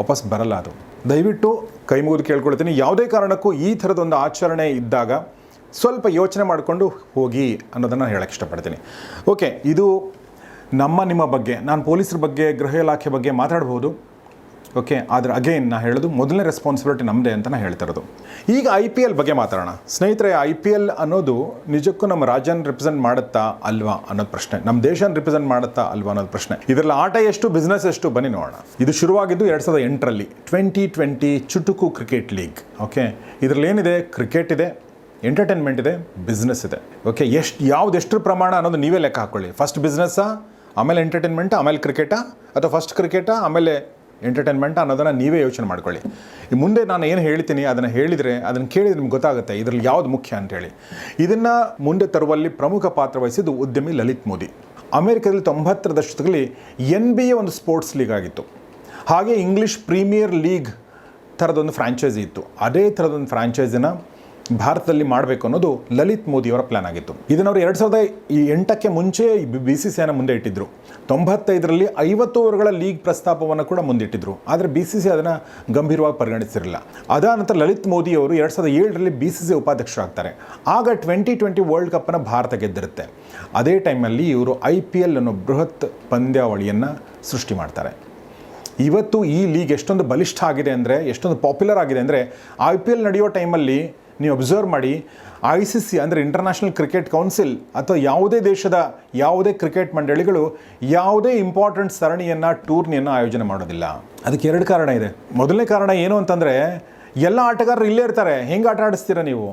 ವಾಪಸ್ ಬರಲ್ಲ ಅದು. ದಯವಿಟ್ಟು ಕೈ ಮುಗಿದು ಕೇಳ್ಕೊಳ್ತೀನಿ. ಯಾವುದೇ ಕಾರಣಕ್ಕೂ ಈ ಥರದೊಂದು ಆಚರಣೆ ಇದ್ದಾಗ ಸ್ವಲ್ಪ ಯೋಚನೆ ಮಾಡಿಕೊಂಡು ಹೋಗಿ ಅನ್ನೋದನ್ನು ಹೇಳಕ್ಕೆ ಇಷ್ಟಪಡ್ತೀನಿ. ಓಕೆ ಇದು ನಮ್ಮ, ನಿಮ್ಮ ಬಗ್ಗೆ, ನಾನು ಪೊಲೀಸರ ಬಗ್ಗೆ, ಗೃಹ ಇಲಾಖೆ ಬಗ್ಗೆ ಮಾತಾಡ್ಬೋದು. ಓಕೆ ಆದರೆ ಅಗೇನ್ ನಾನು ಹೇಳೋದು ಮೊದಲನೇ ರೆಸ್ಪಾನ್ಸಿಬಿಲಿಟಿ ನಮ್ಮದೇ ಅಂತ ನಾನು ಹೇಳ್ತಾ ಇರೋದು. ಈಗ ಐ ಪಿ ಎಲ್ ಬಗ್ಗೆ ಮಾತಾಡೋಣ. ಸ್ನೇಹಿತರೆ ಐ ಪಿ ಎಲ್ ಅನ್ನೋದು ನಿಜಕ್ಕೂ ನಮ್ಮ ರಾಜ್ಯನ ರಿಪ್ರೆಸೆಂಟ್ ಮಾಡುತ್ತಾ ಅಲ್ವಾ ಅನ್ನೋದು ಪ್ರಶ್ನೆ. ನಮ್ಮ ದೇಶನ ರಿಪ್ರೆಸೆಂಟ್ ಮಾಡುತ್ತಾ ಅಲ್ವಾ ಅನ್ನೋದು ಪ್ರಶ್ನೆ. ಇದರಲ್ಲಿ ಆಟ ಎಷ್ಟು ಬಿಸ್ನೆಸ್ ಎಷ್ಟು ಬನ್ನಿ ನೋಡೋಣ. ಇದು ಶುರುವಾಗಿದ್ದು ಎರಡು ಸಾವಿರದ ಎಂಟರಲ್ಲಿ. ಟ್ವೆಂಟಿ ಟ್ವೆಂಟಿ ಚುಟುಕು ಕ್ರಿಕೆಟ್ ಲೀಗ್ ಓಕೆ ಇದರಲ್ಲಿ ಏನಿದೆ? ಕ್ರಿಕೆಟ್ ಇದೆ ಎಂಟರ್ಟೈನ್ಮೆಂಟ್ ಇದೆ ಬಿಸ್ನೆಸ್ ಇದೆ. ಓಕೆ ಎಷ್ಟು, ಯಾವ್ದು ಎಷ್ಟು ಪ್ರಮಾಣ ಅನ್ನೋದು ನೀವೇ ಲೆಕ್ಕ ಹಾಕ್ಕೊಳ್ಳಿ ಫಸ್ಟ್ ಬಿಸ್ನೆಸ್ಸಾ ಆಮೇಲೆ ಎಂಟರ್ಟೈನ್ಮೆಂಟ್ ಆಮೇಲೆ ಕ್ರಿಕೆಟಾ ಅಥವಾ ಫಸ್ಟ್ ಕ್ರಿಕೆಟಾ ಆಮೇಲೆ ಎಂಟರ್ಟೈನ್ಮೆಂಟ್ ಅನ್ನೋದನ್ನು ನೀವೇ ಯೋಚನೆ ಮಾಡ್ಕೊಳ್ಳಿ. ಈ ಮುಂದೆ ನಾನು ಏನು ಹೇಳ್ತೀನಿ, ಅದನ್ನು ಹೇಳಿದರೆ, ಅದನ್ನು ಕೇಳಿದ್ರೆ ನಿಮ್ಗೆ ಗೊತ್ತಾಗುತ್ತೆ, ಇದರಲ್ಲಿ ಯಾವುದು ಮುಖ್ಯ ಅಂತೇಳಿ. ಇದನ್ನು ಮುಂದೆ ತರುವಲ್ಲಿ ಪ್ರಮುಖ ಪಾತ್ರ ವಹಿಸಿದ್ದು ಉದ್ಯಮಿ ಲಲಿತ್ ಮೋದಿ. ಅಮೆರಿಕದಲ್ಲಿ ತೊಂಬತ್ತರ ದಶಕದಲ್ಲಿ ಎನ್ ಬಿ ಎ ಒಂದು ಸ್ಪೋರ್ಟ್ಸ್ ಲೀಗ್ ಆಗಿತ್ತು. ಹಾಗೆ ಇಂಗ್ಲೀಷ್ ಪ್ರೀಮಿಯರ್ ಲೀಗ್ ಥರದೊಂದು ಫ್ರಾಂಚೈಸಿ ಇತ್ತು. ಅದೇ ಥರದೊಂದು ಫ್ರಾಂಚೈಸಿನ ಭಾರತದಲ್ಲಿ ಮಾಡಬೇಕು ಅನ್ನೋದು ಲಲಿತ್ ಮೋದಿಯವರ ಪ್ಲಾನ್ ಆಗಿತ್ತು. ಇದನ್ನು ಅವರು ಎರಡು ಸಾವಿರದ ಎಂಟಕ್ಕೆ ಮುಂಚೆ ಬಿ ಸಿ ಸಿ ಮುಂದೆ ಇಟ್ಟಿದ್ದರು ತೊಂಬತ್ತೈದರಲ್ಲಿ ಐವತ್ತು ಓವರ್ಗಳ ಲೀಗ್ ಪ್ರಸ್ತಾಪವನ್ನು ಕೂಡ ಮುಂದಿಟ್ಟಿದ್ರು ಆದರೆ ಬಿ ಸಿ ಸಿ ಅದನ್ನು ಗಂಭೀರವಾಗಿ ಪರಿಗಣಿಸಿರಲಿಲ್ಲ. ಅದಾದ ನಂತರ ಲಲಿತ್ ಮೋದಿ ಅವರು ಎರಡು ಸಾವಿರದ ಏಳರಲ್ಲಿ ಬಿ ಸಿ ಸಿ ಉಪಾಧ್ಯಕ್ಷರಾಗ್ತಾರೆ ಆಗ ಟ್ವೆಂಟಿ ಟ್ವೆಂಟಿ ವರ್ಲ್ಡ್ ಕಪ್ಪನ್ನು ಭಾರತ ಗೆದ್ದಿರುತ್ತೆ. ಅದೇ ಟೈಮಲ್ಲಿ ಇವರು ಐ ಪಿ ಎಲ್ ಅನ್ನೋ ಬೃಹತ್ ಪಂದ್ಯಾವಳಿಯನ್ನು ಸೃಷ್ಟಿ ಮಾಡ್ತಾರೆ. ಇವತ್ತು ಈ ಲೀಗ್ ಎಷ್ಟೊಂದು ಬಲಿಷ್ಠ ಆಗಿದೆ ಅಂದರೆ, ಎಷ್ಟೊಂದು ಪಾಪ್ಯುಲರ್ ಆಗಿದೆ ಅಂದರೆ ಐ ಪಿ ಎಲ್ ನಡೆಯೋ ಟೈಮಲ್ಲಿ ನೀವು ಅಬ್ಸರ್ವ್ ಮಾಡಿ ಐ ಸಿ ಸಿ ಅಂದರೆ ಇಂಟರ್ನ್ಯಾಷನಲ್ ಕ್ರಿಕೆಟ್ ಕೌನ್ಸಿಲ್ ಅಥವಾ ಯಾವುದೇ ದೇಶದ ಯಾವುದೇ ಕ್ರಿಕೆಟ್ ಮಂಡಳಿಗಳು ಯಾವುದೇ ಇಂಪಾರ್ಟೆಂಟ್ ಸರಣಿಯನ್ನು ಟೂರ್ನಿಯನ್ನು ಆಯೋಜನೆ ಮಾಡೋದಿಲ್ಲ. ಅದಕ್ಕೆ ಎರಡು ಕಾರಣ ಇದೆ. ಮೊದಲನೇ ಕಾರಣ ಏನು ಅಂತಂದರೆ, ಎಲ್ಲ ಆಟಗಾರರು ಇಲ್ಲೇ ಇರ್ತಾರೆ. ಹೆಂಗೆ ಆಟ ಆಡಿಸ್ತೀರಾ ನೀವು?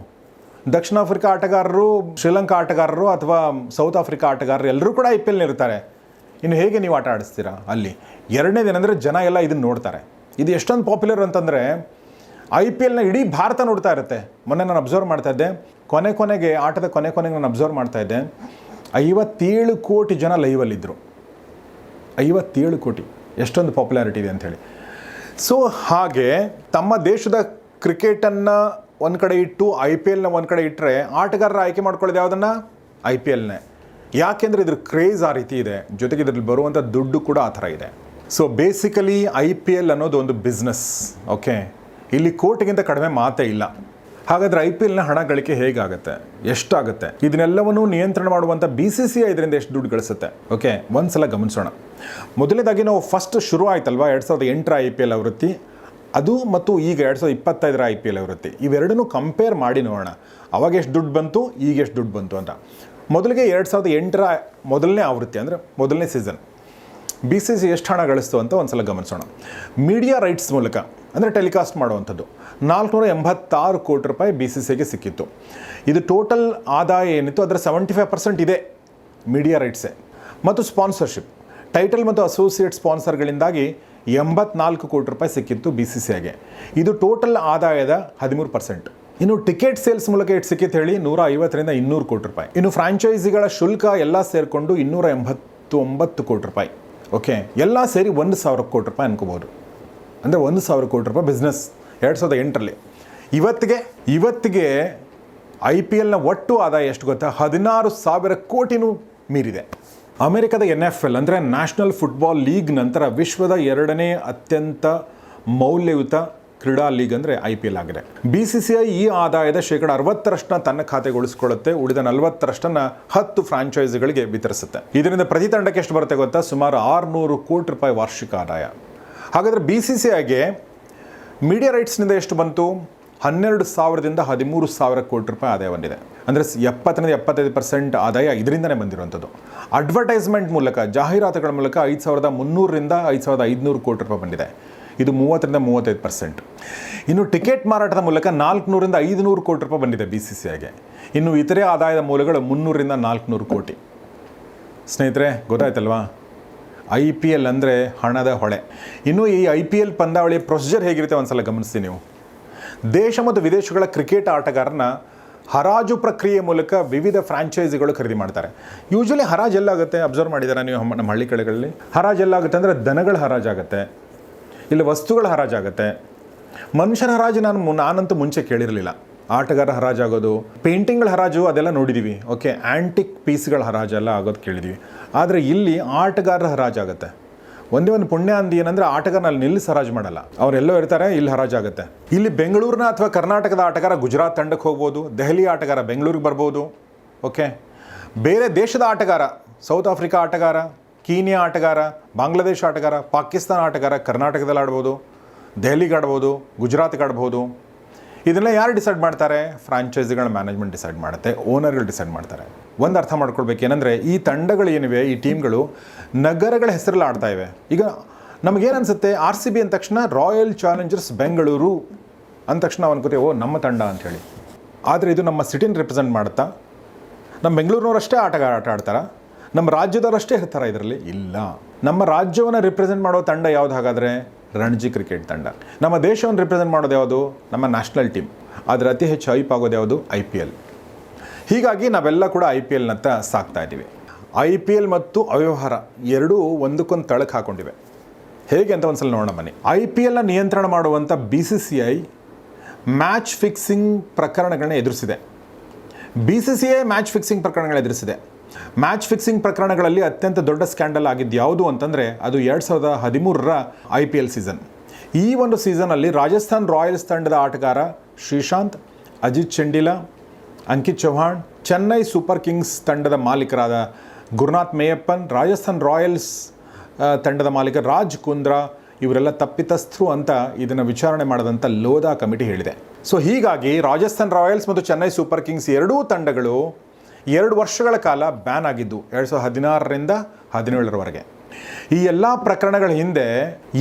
ದಕ್ಷಿಣ ಆಫ್ರಿಕಾ ಆಟಗಾರರು, ಶ್ರೀಲಂಕಾ ಆಟಗಾರರು ಅಥವಾ ಸೌತ್ ಆಫ್ರಿಕಾ ಆಟಗಾರರು ಎಲ್ಲರೂ ಕೂಡ ಐ ಪಿ ಎಲ್ ಇರ್ತಾರೆ ಇನ್ನು ಹೇಗೆ ನೀವು ಆಟ ಆಡಿಸ್ತೀರಾ ಅಲ್ಲಿ? ಎರಡನೇದೇನೆಂದರೆ ಜನ ಎಲ್ಲ ಇದನ್ನು ನೋಡ್ತಾರೆ. ಇದು ಎಷ್ಟೊಂದು ಪಾಪ್ಯುಲರ್ ಅಂತಂದರೆ ಐ ಪಿ ಎಲ್ನ ಇಡೀ ಭಾರತ ನೋಡ್ತಾ ಇರುತ್ತೆ. ಮೊನ್ನೆ ನಾನು ಅಬ್ಸರ್ವ್ ಮಾಡ್ತಾ ಇದ್ದೆ. ಕೊನೆ ಕೊನೆಗೆ, ಆಟದ ಕೊನೆ ಕೊನೆಗೆ ನಾನು ಅಬ್ಸರ್ವ್ ಮಾಡ್ತಾ ಇದ್ದೆ. ಐವತ್ತೇಳು ಕೋಟಿ ಜನ ಲೈವಲ್ಲಿದ್ದರು ಐವತ್ತೇಳು ಕೋಟಿ. ಎಷ್ಟೊಂದು ಪಾಪ್ಯುಲಾರಿಟಿ ಇದೆ ಅಂಥೇಳಿ ಸೊ ಹಾಗೆ ತಮ್ಮ ದೇಶದ ಕ್ರಿಕೆಟನ್ನು ಒಂದು ಕಡೆ ಇಟ್ಟು, ಐ ಪಿ ಎಲ್ನ ಒಂದು ಕಡೆ ಇಟ್ಟರೆ ಆಟಗಾರರ ಆಯ್ಕೆ ಮಾಡ್ಕೊಳ್ಳೋದು ಯಾವುದನ್ನು? ಐ ಪಿ ಎಲ್ನೇ ಯಾಕೆಂದರೆ ಇದ್ರ ಕ್ರೇಜ್ ಆ ರೀತಿ ಇದೆ. ಜೊತೆಗೆ ಇದರಲ್ಲಿ ಬರುವಂಥ ದುಡ್ಡು ಕೂಡ ಆ ಥರ ಇದೆ. So basically I P L ಅನ್ನೋದು ಒಂದು ಬಿಸ್ನೆಸ್ ಓಕೆ ಇಲ್ಲಿ ಕೋಟಿಗಿಂತ ಕಡಿಮೆ ಮಾತೇ ಇಲ್ಲ. ಹಾಗಾದರೆ ಐ ಪಿ ಎಲ್ನ ಹಣ ಗಳಿಕೆ ಹೇಗಾಗುತ್ತೆ? ಎಷ್ಟಾಗುತ್ತೆ? ಇದನ್ನೆಲ್ಲವನ್ನು ನಿಯಂತ್ರಣ ಮಾಡುವಂಥ ಬಿ ಸಿ ಸಿ ಐ ಇದರಿಂದ ಎಷ್ಟು ದುಡ್ಡು ಗಳಿಸುತ್ತೆ? ಓಕೆ, ಒಂದ್ಸಲ ಗಮನಿಸೋಣ. ಮೊದಲನೇದಾಗಿ ನಾವು ಫಸ್ಟ್ ಶುರು ಆಯ್ತಲ್ವಾ? ಎರಡು ಸಾವಿರದ ಎಂಟರ ಐ ಪಿ ಎಲ್ ಆವೃತ್ತಿ, ಅದು ಮತ್ತು ಈಗ ಎರಡು ಸಾವಿರದ ಇಪ್ಪತ್ತೈದರ ಐ ಪಿ ಎಲ್ ಆವೃತ್ತಿ. ಇವೆರಡನ್ನೂ ಕಂಪೇರ್ ಮಾಡಿ ನೋಡೋಣ. ಅವಾಗ ಎಷ್ಟು ದುಡ್ಡು ಬಂತು, ಈಗ ಎಷ್ಟು ದುಡ್ಡು ಬಂತು ಅಂತ. ಮೊದಲಿಗೆ ಎರಡು ಸಾವಿರದ ಎಂಟರ ಮೊದಲನೇ ಆವೃತ್ತಿ ಅಂದರೆ ಮೊದಲನೇ ಸೀಸನ್ ಬಿ ಸಿ ಸಿ ಎಷ್ಟು ಹಣ ಗಳಿಸ್ತು ಅಂತ ಒಂದ್ಸಲ ಗಮನಿಸೋಣ. ಮೀಡಿಯಾ ರೈಟ್ಸ್ ಮೂಲಕ ಅಂದರೆ ಟೆಲಿಕಾಸ್ಟ್ ಮಾಡುವಂಥದ್ದು. ನಾಲ್ಕುನೂರ ಎಂಬತ್ತಾರು ಕೋಟಿ ರೂಪಾಯಿ ಬಿ ಸಿ ಸಿಗೆ ಸಿಕ್ಕಿತ್ತು. ಇದು ಟೋಟಲ್ ಆದಾಯ ಏನಿತ್ತು, ಅದರ ಸೆವೆಂಟಿ ಫೈವ್ ಪರ್ಸೆಂಟ್ ಇದೆ ಮೀಡಿಯಾ ರೈಟ್ಸೇ ಮತ್ತು ಸ್ಪಾನ್ಸರ್ಶಿಪ್ ಟೈಟಲ್ ಮತ್ತು ಅಸೋಸಿಯೇಟ್ ಸ್ಪಾನ್ಸರ್ಗಳಿಂದಾಗಿ ಎಂಬತ್ನಾಲ್ಕು ಕೋಟಿ ರೂಪಾಯಿ ಸಿಕ್ಕಿತ್ತು ಬಿ ಸಿ ಸಿಗೆ ಇದು ಟೋಟಲ್ ಆದಾಯದ ಹದಿಮೂರು ಪರ್ಸೆಂಟ್ ಇನ್ನು ಟಿಕೆಟ್ ಸೇಲ್ಸ್ ಮೂಲಕ ಎಷ್ಟು ಸಿಕ್ಕಿತ್ತು ಹೇಳಿ ನೂರ ಐವತ್ತರಿಂದ ಇನ್ನೂರು ಕೋಟಿ ರೂಪಾಯಿ. ಇನ್ನು ಫ್ರಾಂಚೈಸಿಗಳ ಶುಲ್ಕ ಎಲ್ಲ ಸೇರಿಕೊಂಡು ಇನ್ನೂರ ಎಂಬತ್ತೊಂಬತ್ತು ಕೋಟಿ ರೂಪಾಯಿ. ಓಕೆ ಎಲ್ಲ ಸೇರಿ ಒಂದು ಸಾವಿರ ಕೋಟಿ ರೂಪಾಯಿ ಅನ್ಕೋಬೋದು ಅಂದರೆ ಒಂದು ಸಾವಿರ ಕೋಟಿ ರೂಪಾಯಿ ಬಿಸ್ನೆಸ್ ಎರಡು ಸಾವಿರದ ಎಂಟರಲ್ಲಿ. ಇವತ್ತಿಗೆ ಇವತ್ತಿಗೆ ಐ ಪಿ ಎಲ್ನ ಒಟ್ಟು ಆದಾಯ ಎಷ್ಟು ಗೊತ್ತಾ? ಹದಿನಾರು ಸಾವಿರ ಕೋಟಿನೂ ಮೀರಿದೆ. ಅಮೆರಿಕದ ಎನ್ ಎಫ್ ಎಲ್ ಅಂದರೆ ನ್ಯಾಷನಲ್ ಫುಟ್ಬಾಲ್ ಲೀಗ್ ನಂತರ ವಿಶ್ವದ ಎರಡನೇ ಅತ್ಯಂತ ಮೌಲ್ಯಯುತ ಕ್ರೀಡಾ ಲೀಗ್ ಅಂದರೆ ಐ ಪಿ ಎಲ್ ಆಗಿದೆ. ಬಿ ಸಿ ಸಿ ಐ ಈ ಆದಾಯದ ಶೇಕಡ ಅರವತ್ತರಷ್ಟನ್ನ ತನ್ನ ಖಾತೆಗೊಳಿಸಿಕೊಳ್ಳುತ್ತೆ, ಉಳಿದ ನಲವತ್ತರಷ್ಟನ್ನ ಹತ್ತು ಫ್ರಾಂಚೈಸಿಗಳಿಗೆ ವಿತರಿಸುತ್ತೆ. ಇದರಿಂದ ಪ್ರತಿ ತಂಡಕ್ಕೆ ಎಷ್ಟು ಬರುತ್ತೆ ಗೊತ್ತಾ? ಸುಮಾರು ಆರುನೂರು ಕೋಟಿ ರೂಪಾಯಿ ವಾರ್ಷಿಕ ಆದಾಯ. ಹಾಗಾದರೆ ಬಿ ಸಿ ಸಿ ಐಗೆ ಮೀಡಿಯಾ ರೈಟ್ಸ್ನಿಂದ ಎಷ್ಟು ಬಂತು? ಹನ್ನೆರಡು ಸಾವಿರದಿಂದ ಹದಿಮೂರು ಸಾವಿರ ಕೋಟಿ ರೂಪಾಯಿ ಆದಾಯ ಬಂದಿದೆ. ಅಂದರೆ ಎಪ್ಪತ್ತರಿಂದ ಎಪ್ಪತ್ತೈದು ಪರ್ಸೆಂಟ್ ಆದಾಯ ಇದರಿಂದನೇ ಬಂದಿರುವಂಥದ್ದು. ಅಡ್ವರ್ಟೈಸ್ಮೆಂಟ್ ಮೂಲಕ, ಜಾಹೀರಾತುಗಳ ಮೂಲಕ ಐದು ಸಾವಿರದ ಮುನ್ನೂರರಿಂದ ಐದು ಸಾವಿರದ ಐದುನೂರು ಕೋಟಿ ರೂಪಾಯಿ ಬಂದಿದೆ. ಇದು ಮೂವತ್ತರಿಂದ ಮೂವತ್ತೈದು ಪರ್ಸೆಂಟ್ ಇನ್ನು ಟಿಕೆಟ್ ಮಾರಾಟದ ಮೂಲಕ ನಾಲ್ಕುನೂರಿಂದ ಐದುನೂರು ಕೋಟಿ ರೂಪಾಯಿ ಬಂದಿದೆ ಬಿ ಸಿ ಸಿ ಐಗೆ ಇನ್ನು ಇತರೆ ಆದಾಯದ ಮೂಲಗಳು ಮುನ್ನೂರರಿಂದ ನಾಲ್ಕುನೂರು ಕೋಟಿ. ಸ್ನೇಹಿತರೆ, ಗೊತ್ತಾಯ್ತಲ್ವಾ? ಐ ಪಿ ಎಲ್ ಅಂದರೆ ಹಣದ ಹೊಳೆ. ಇನ್ನು ಈ ಐ ಪಿ ಎಲ್ ಪಂದಾವಳಿಯ ಪ್ರೊಸೀಜರ್ ಹೇಗಿರುತ್ತೆ ಒಂದ್ಸಲ ಗಮನಿಸಿ ನೀವು? ದೇಶ ಮತ್ತು ವಿದೇಶಗಳ ಕ್ರಿಕೆಟ್ ಆಟಗಾರನ ಹರಾಜು ಪ್ರಕ್ರಿಯೆ ಮೂಲಕ ವಿವಿಧ ಫ್ರಾಂಚೈಸಿಗಳು ಖರೀದಿ ಮಾಡ್ತಾರೆ. ಯೂಶಲಿ ಹರಾಜು ಎಲ್ಲಾಗುತ್ತೆ? ಅಬ್ಸರ್ವ್ ಮಾಡಿದ್ದಾರೆ ನೀವು ನಮ್ಮ ಹಳ್ಳಿ ಕಡೆಗಳಲ್ಲಿ? ಹರಾಜು ಎಲ್ಲಾಗುತ್ತೆ ಅಂದರೆ ದನಗಳ ಹರಾಜಾಗುತ್ತೆ ಇಲ್ಲ ವಸ್ತುಗಳ ಹರಾಜಾಗುತ್ತೆ ಮನುಷ್ಯನ ಹರಾಜು ನಾನು ನಾನಂತೂ ಮುಂಚೆ ಕೇಳಿರಲಿಲ್ಲ. ಆಟಗಾರ ಹರಾಜಾಗೋದು, ಪೇಂಟಿಂಗ್ಗಳ ಹರಾಜು ಅದೆಲ್ಲ ನೋಡಿದ್ದೀವಿ ಓಕೆ ಆ್ಯಂಟಿಕ್ ಪೀಸ್ಗಳ ಹರಾಜೆಲ್ಲ ಆಗೋದು ಕೇಳಿದ್ದೀವಿ ಆದರೆ ಇಲ್ಲಿ ಆಟಗಾರರ ಹರಾಜಾಗುತ್ತೆ. ಒಂದೇ ಒಂದು ಪುಣ್ಯ ಅಂದಿ ಏನಂದ್ರೆ ಆಟಗಾರನ ಅಲ್ಲಿ ನಿಲ್ಲಿಸಿ ಹರಾಜು ಮಾಡಲ್ಲ ಅವರೆಲ್ಲೋ ಇರ್ತಾರೆ, ಇಲ್ಲಿ ಹರಾಜಾಗುತ್ತೆ. ಇಲ್ಲಿ ಬೆಂಗಳೂರಿನ ಅಥವಾ ಕರ್ನಾಟಕದ ಆಟಗಾರ ಗುಜರಾತ್ ತಂಡಕ್ಕೆ ಹೋಗ್ಬೋದು, ದೆಹಲಿ ಆಟಗಾರ ಬೆಂಗಳೂರಿಗೆ ಬರ್ಬೋದು, ಓಕೆ? ಬೇರೆ ದೇಶದ ಆಟಗಾರ, ಸೌತ್ ಆಫ್ರಿಕಾ ಆಟಗಾರ, ಕೀನಿಯಾ ಆಟಗಾರ, ಬಾಂಗ್ಲಾದೇಶ ಆಟಗಾರ, ಪಾಕಿಸ್ತಾನ ಆಟಗಾರ ಕರ್ನಾಟಕದಲ್ಲಿ ಆಡ್ಬೋದು, ದೆಹಲಿಗೆ ಆಡ್ಬೋದು, ಗುಜರಾತ್ಗೆ ಆಡ್ಬೋದು ಇದನ್ನೆಲ್ಲ ಯಾರು ಡಿಸೈಡ್ ಮಾಡ್ತಾರೆ? ಫ್ರಾಂಚೈಸಿಗಳ ಮ್ಯಾನೇಜ್ಮೆಂಟ್ ಡಿಸೈಡ್ ಮಾಡುತ್ತೆ ಓನರ್ಗಳು ಡಿಸೈಡ್ ಮಾಡ್ತಾರೆ. ಒಂದು ಅರ್ಥ ಮಾಡ್ಕೊಳ್ಬೇಕು ಏನಂದರೆ, ಈ ತಂಡಗಳು ಏನಿವೆ, ಈ ಟೀಮ್ಗಳು ನಗರಗಳ ಹೆಸರಲ್ಲಿ ಆಡ್ತಾ ಇವೆ. ಈಗ ನಮಗೇನು ಅನಿಸುತ್ತೆ? ಆರ್ ಸಿ ಬಿ ಅಂದ ತಕ್ಷಣ ರಾಯಲ್ ಚಾಲೆಂಜರ್ಸ್ ಬೆಂಗಳೂರು ಅಂದ ತಕ್ಷಣ ನಾವು ಅನ್ಕೋತೀವಿ ಓ, ನಮ್ಮ ತಂಡ ಅಂಥೇಳಿ ಆದರೆ ಇದು ನಮ್ಮ ಸಿಟಿನ ರೆಪ್ರೆಸೆಂಟ್ ಮಾಡುತ್ತಾ? ನಮ್ಮ ಬೆಂಗಳೂರಿನವರಷ್ಟೇ ಆಟ ಆಟ ಆಡ್ತಾರ? ನಮ್ಮ ರಾಜ್ಯದವರಷ್ಟೇ ಇರ್ತಾರ ಇದರಲ್ಲಿ? ಇಲ್ಲ. ನಮ್ಮ ರಾಜ್ಯವನ್ನು ರಿಪ್ರೆಸೆಂಟ್ ಮಾಡೋ ತಂಡ ಯಾವ್ದು ಹಾಗಾದರೆ? ರಣಜಿ ಕ್ರಿಕೆಟ್ ತಂಡ. ನಮ್ಮ ದೇಶವನ್ನು ರಿಪ್ರೆಸೆಂಟ್ ಮಾಡೋದು ಯಾವುದು? ನಮ್ಮ ನ್ಯಾಷನಲ್ ಟೀಮ್ ಆದರೆ ಅತಿ ಹೆಚ್ಚು ಹೈಪ್ ಆಗೋದು ಯಾವುದು? ಐ ಪಿ ಎಲ್ ಹೀಗಾಗಿ ನಾವೆಲ್ಲ ಕೂಡ ಐ ಪಿ ಎಲ್ನತ್ತ ಸಾಕ್ತಾ ಇದ್ದೀವಿ. ಐ ಪಿ ಎಲ್ ಮತ್ತು ಅವ್ಯವಹಾರ ಎರಡೂ ಒಂದಕ್ಕೊಂದು ತಳಕ್ಕೆ ಹಾಕೊಂಡಿವೆ. ಹೇಗೆ ಅಂತ ಒಂದ್ಸಲ ನೋಡೋಣ ಬನ್ನಿ. ಐ ಪಿ ಎಲ್ನ ನಿಯಂತ್ರಣ ಮಾಡುವಂಥ B C C I match fixing ಪ್ರಕರಣಗಳನ್ನ ಎದುರಿಸಿದೆ. B C C I match fixing ಪ್ರಕರಣಗಳನ್ನ ಎದುರಿಸಿದೆ. ಮ್ಯಾಚ್ ಫಿಕ್ಸಿಂಗ್ ಪ್ರಕರಣಗಳಲ್ಲಿ ಅತ್ಯಂತ ದೊಡ್ಡ ಸ್ಕ್ಯಾಂಡಲ್ ಆಗಿದ್ದು ಯಾವುದು ಅಂತಂದರೆ ಅದು ಎರಡು ಸಾವಿರದ ಹದಿಮೂರರ ಐ ಪಿ ಎಲ್ ಸೀಸನ್. ಈ ಒಂದು ಸೀಸನಲ್ಲಿ ರಾಜಸ್ಥಾನ್ ರಾಯಲ್ಸ್ ತಂಡದ ಆಟಗಾರ ಶ್ರೀಶಾಂತ್, ಅಜಿತ್ ಚೆಂಡಿಲಾ, ಅಂಕಿತ್ ಚೌಹಾಣ್, ಚೆನ್ನೈ ಸೂಪರ್ ಕಿಂಗ್ಸ್ ತಂಡದ ಮಾಲೀಕರಾದ ಗುರುನಾಥ್ ಮೇಯಪ್ಪನ್, ರಾಜಸ್ಥಾನ್ ರಾಯಲ್ಸ್ ತಂಡದ ಮಾಲೀಕ ರಾಜ್ ಕುಂದ್ರಾ ಇವರೆಲ್ಲ ತಪ್ಪಿತಸ್ಥರು ಅಂತ ಇದನ್ನು ವಿಚಾರಣೆ ಮಾಡಿದಂಥ ಲೋಧಾ ಕಮಿಟಿ ಹೇಳಿದೆ. ಸೊ ಹೀಗಾಗಿ ರಾಜಸ್ಥಾನ್ ರಾಯಲ್ಸ್ ಮತ್ತು ಚೆನ್ನೈ ಸೂಪರ್ ಕಿಂಗ್ಸ್ ಎರಡೂ ತಂಡಗಳು ಎರಡು ವರ್ಷಗಳ ಕಾಲ ಬ್ಯಾನ್ ಆಗಿದ್ದು ಎರಡು ಸಾವಿರದ ಹದಿನಾರರಿಂದ ಹದಿನೇಳರವರೆಗೆ. ಈ ಎಲ್ಲ ಪ್ರಕರಣಗಳ ಹಿಂದೆ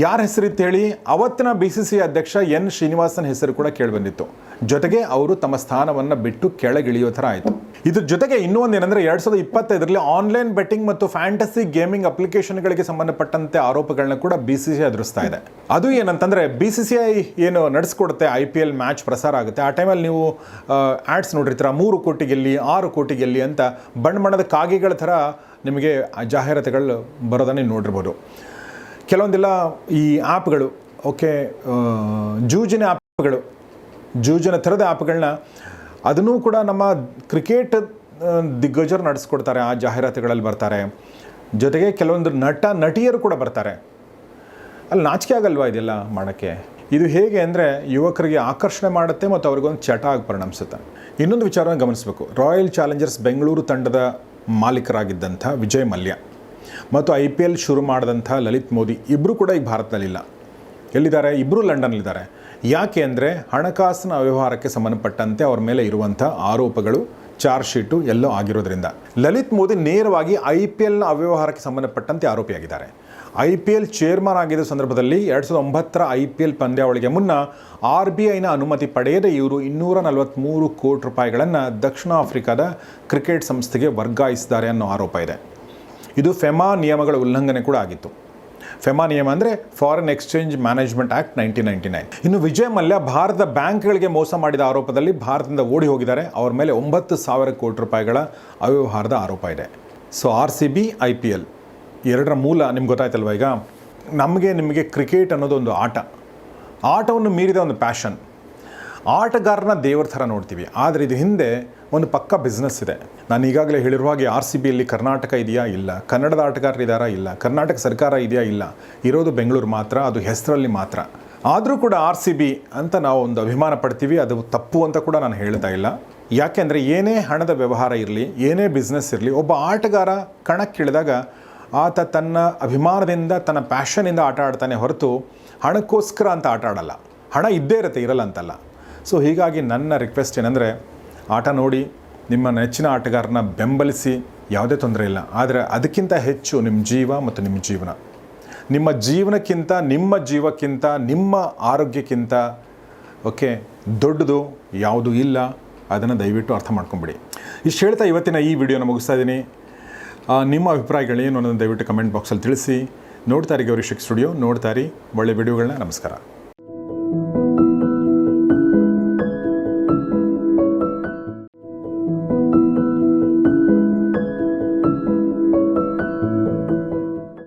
ಯಾರ ಹೆಸರಿತ್ತು ಹೇಳಿ? ಅವತ್ತಿನ ಬಿ ಸಿ ಸಿ ಅಧ್ಯಕ್ಷ ಎನ್ ಶ್ರೀನಿವಾಸನ್ ಹೆಸರು ಕೂಡ ಕೇಳಿಬಂದಿತ್ತು. ಜೊತೆಗೆ ಅವರು ತಮ್ಮ ಸ್ಥಾನವನ್ನು ಬಿಟ್ಟು ಕೆಳಗಿಳಿಯೋ ಥರ ಆಯಿತು. ಇದ್ರ ಜೊತೆಗೆ ಇನ್ನೂ ಒಂದು ಏನಂದರೆ ಎರಡು ಸಾವಿರದ ಇಪ್ಪತ್ತೈದರಲ್ಲಿ ಆನ್ಲೈನ್ ಬೆಟ್ಟಿಂಗ್ ಮತ್ತು ಫ್ಯಾಂಟಸಿ ಗೇಮಿಂಗ್ ಅಪ್ಲಿಕೇಶನ್ಗಳಿಗೆ ಸಂಬಂಧಪಟ್ಟಂತೆ ಆರೋಪಗಳನ್ನ ಕೂಡ ಬಿ ಸಿ ಸಿ ಎದುರಿಸ್ತಾ ಇದೆ. ಅದು ಏನಂತಂದರೆ ಬಿ ಸಿ ಸಿ ಐ ಏನು ನಡೆಸ್ಕೊಡುತ್ತೆ? ಐ ಪಿ ಎಲ್ ಮ್ಯಾಚ್ ಪ್ರಸಾರ ಆಗುತ್ತೆ. ಆ ಟೈಮಲ್ಲಿ ನೀವು ಆ್ಯಡ್ಸ್ ನೋಡಿರ್ತೀರ? ಮೂರು ಕೋಟಿ ಗೆಲ್ಲಿ, ಆರು ಕೋಟಿ ಗೆಲ್ಲಿ ಅಂತ ಬಣ್ಣ ಬಣ್ಣದ ಕಾಗೆಗಳ ಥರ ನಿಮಗೆ ಆ ಜಾಹೀರಾತುಗಳು ಬರೋದನ್ನೇ ನೋಡಿರ್ಬೋದು. ಕೆಲವೊಂದೆಲ್ಲ ಈ ಆ್ಯಪ್ಗಳು ಓಕೆ ಜೂಜಿನ ಆ್ಯಪ್ಗಳು ಜೂಜಿನ ಥರದ ಆ್ಯಪ್ಗಳನ್ನ ಅದನ್ನೂ ಕೂಡ ನಮ್ಮ ಕ್ರಿಕೆಟ್ ದಿಗ್ಗಜರು ನಡೆಸ್ಕೊಡ್ತಾರೆ, ಆ ಜಾಹೀರಾತುಗಳಲ್ಲಿ ಬರ್ತಾರೆ. ಜೊತೆಗೆ ಕೆಲವೊಂದು ನಟ, ನಟಿಯರು ಕೂಡ ಬರ್ತಾರೆ. ಅಲ್ಲಿ ನಾಚಿಕೆ ಆಗಲ್ವಾ ಇದೆಲ್ಲ ಮಾಡೋಕ್ಕೆ? ಇದು ಹೇಗೆ ಅಂದರೆ ಯುವಕರಿಗೆ ಆಕರ್ಷಣೆ ಮಾಡುತ್ತೆ ಮತ್ತು ಅವ್ರಿಗೊಂದು ಚಟ ಆಗಿ ಪರಿಣಮಿಸುತ್ತೆ. ಇನ್ನೊಂದು ವಿಚಾರವನ್ನು ಗಮನಿಸಬೇಕು. ರಾಯಲ್ ಚಾಲೆಂಜರ್ಸ್ ಬೆಂಗಳೂರು ತಂಡದ ಮಾಲೀಕರಾಗಿದ್ದಂಥ ವಿಜಯ್ ಮಲ್ಯ. ಮತ್ತು ಐ ಪಿ ಎಲ್ ಶುರು ಮಾಡಿದಂಥ ಲಲಿತ್ ಮೋದಿ ಇಬ್ಬರು ಕೂಡ ಈಗ ಭಾರತದಲ್ಲಿಲ್ಲ. ಎಲ್ಲಿದ್ದಾರೆ? ಇಬ್ಬರು ಲಂಡನ್ನಲ್ಲಿದ್ದಾರೆ. ಯಾಕೆ ಅಂದರೆ ಹಣಕಾಸಿನ ಅವ್ಯವಹಾರಕ್ಕೆ ಸಂಬಂಧಪಟ್ಟಂತೆ ಅವರ ಮೇಲೆ ಇರುವಂಥ ಆರೋಪಗಳು, ಚಾರ್ಜ್ ಶೀಟು ಎಲ್ಲೋ ಆಗಿರೋದ್ರಿಂದ. ಲಲಿತ್ ಮೋದಿ ನೇರವಾಗಿ ಐ ಪಿ ಎಲ್ನ ಅವ್ಯವಹಾರಕ್ಕೆ ಸಂಬಂಧಪಟ್ಟಂತೆ ಆರೋಪಿಯಾಗಿದ್ದಾರೆ. ಐ ಪಿ ಎಲ್ ಚೇರ್ಮನ್ ಆಗಿದ್ದ ಸಂದರ್ಭದಲ್ಲಿ ಎರಡು ಸಾವಿರದ ಒಂಬತ್ತರ ಐ ಪಿ ಎಲ್ ಪಂದ್ಯಾವಳಿಗೆ ಮುನ್ನ ಆರ್ ಬಿ ಐನ ಅನುಮತಿ ಪಡೆಯದೆ ಇವರು ಇನ್ನೂರ ನಲವತ್ತ್ಮೂರು ಕೋಟಿ ರೂಪಾಯಿಗಳನ್ನು ದಕ್ಷಿಣ ಆಫ್ರಿಕಾದ ಕ್ರಿಕೆಟ್ ಸಂಸ್ಥೆಗೆ ವರ್ಗಾಯಿಸಿದ್ದಾರೆ ಅನ್ನೋ ಆರೋಪ ಇದೆ. ಇದು ಫೆಮಾ ನಿಯಮಗಳ ಉಲ್ಲಂಘನೆ ಕೂಡ ಆಗಿತ್ತು. ಫೆಮಾ ನಿಯಮ ಅಂದರೆ foreign exchange management act nineteen ninety nine ಇನ್ನು ವಿಜಯ್ ಮಲ್ಯ ಭಾರತದ ಬ್ಯಾಂಕ್ಗಳಿಗೆ ಮೋಸ ಮಾಡಿದ ಆರೋಪದಲ್ಲಿ ಭಾರತದಿಂದ ಓಡಿ ಹೋಗಿದ್ದಾರೆ. ಅವರ ಮೇಲೆ ಒಂಬತ್ತು ಸಾವಿರ ಕೋಟಿ ರೂಪಾಯಿಗಳ ಅವ್ಯವಹಾರದ ಆರೋಪ ಇದೆ. So R C B I P L ಎರಡರ ಮೂಲ ನಿಮ್ಗೆ ಗೊತ್ತಾಯ್ತಲ್ವ ಈಗ? ನಮಗೆ ನಿಮಗೆ ಕ್ರಿಕೆಟ್ ಅನ್ನೋದು ಒಂದು ಆಟ. ಆಟವನ್ನು ಮೀರಿದ ಒಂದು ಪ್ಯಾಷನ್ ಆಟಗಾರನ ದೇವರ ಥರ ನೋಡ್ತೀವಿ. ಆದರೆ ಇದು ಹಿಂದೆ ಒಂದು ಪಕ್ಕ ಬಿಸ್ನೆಸ್ ಇದೆ. ನಾನು ಈಗಾಗಲೇ ಹೇಳಿರುವ ಹಾಗೆ ಆರ್ ಸಿ ಬಿಯಲ್ಲಿ ಕರ್ನಾಟಕ ಇದೆಯಾ? ಇಲ್ಲ. ಕನ್ನಡದ ಆಟಗಾರರು ಇದ್ದಾರಾ ಇಲ್ಲ. ಕರ್ನಾಟಕ ಸರ್ಕಾರ ಇದೆಯಾ? ಇಲ್ಲ. ಇರೋದು ಬೆಂಗಳೂರು ಮಾತ್ರ, ಅದು ಹೆಸರಲ್ಲಿ ಮಾತ್ರ. ಆದರೂ ಕೂಡ ಆರ್ ಸಿ ಬಿ ಅಂತ ನಾವು ಒಂದು ಅಭಿಮಾನ ಪಡ್ತೀವಿ. ಅದು ತಪ್ಪು ಅಂತ ಕೂಡ ನಾನು ಹೇಳ್ತಾ ಇಲ್ಲ. ಯಾಕೆಂದರೆ ಏನೇ ಹಣದ ವ್ಯವಹಾರ ಇರಲಿ, ಏನೇ ಬಿಸ್ನೆಸ್ ಇರಲಿ, ಒಬ್ಬ ಆಟಗಾರ ಕಣಕ್ಕಿಳಿದಾಗ ಆತ ತನ್ನ ಅಭಿಮಾನದಿಂದ, ತನ್ನ ಪ್ಯಾಷನಿಂದ ಆಟ ಆಡ್ತಾನೆ ಹೊರತು ಹಣಕ್ಕೋಸ್ಕರ ಅಂತ ಆಟ ಆಡಲ್ಲ. ಹಣ ಇದ್ದೇ ಇರುತ್ತೆ, ಇರಲ್ಲ ಅಂತಲ್ಲ. ಸೊ ಹೀಗಾಗಿ ನನ್ನ ರಿಕ್ವೆಸ್ಟ್ ಏನಂದರೆ, ಆಟ ನೋಡಿ, ನಿಮ್ಮ ನೆಚ್ಚಿನ ಆಟಗಾರನ ಬೆಂಬಲಿಸಿ, ಯಾವುದೇ ತೊಂದರೆ ಇಲ್ಲ. ಆದರೆ ಅದಕ್ಕಿಂತ ಹೆಚ್ಚು ನಿಮ್ಮ ಜೀವ ಮತ್ತು ನಿಮ್ಮ ಜೀವನ. ನಿಮ್ಮ ಜೀವನಕ್ಕಿಂತ, ನಿಮ್ಮ ಜೀವಕ್ಕಿಂತ, ನಿಮ್ಮ ಆರೋಗ್ಯಕ್ಕಿಂತ, ಓಕೆ, ದೊಡ್ಡದು ಯಾವುದೂ ಇಲ್ಲ. ಅದನ್ನು ದಯವಿಟ್ಟು ಅರ್ಥ ಮಾಡ್ಕೊಂಬಿಡಿ. ಇಷ್ಟು ಹೇಳ್ತಾ ಇವತ್ತಿನ ಈ ವಿಡಿಯೋನ ಮುಗಿಸ್ತಾ ಇದ್ದೀನಿ. ನಿಮ್ಮ ಅಭಿಪ್ರಾಯಗಳೇನು ಅನ್ನೋದನ್ನು ದಯವಿಟ್ಟು ಕಮೆಂಟ್ ಬಾಕ್ಸಲ್ಲಿ ತಿಳಿಸಿ. ನೋಡ್ತಾರೆ ಇರಿ ಗೌರಿ ಶಿಕ್ ಸ್ಟುಡಿಯೋ ನೋಡ್ತಾರೆ ಒಳ್ಳೆ ವಿಡಿಯೋಗಳನ್ನ. ನಮಸ್ಕಾರ.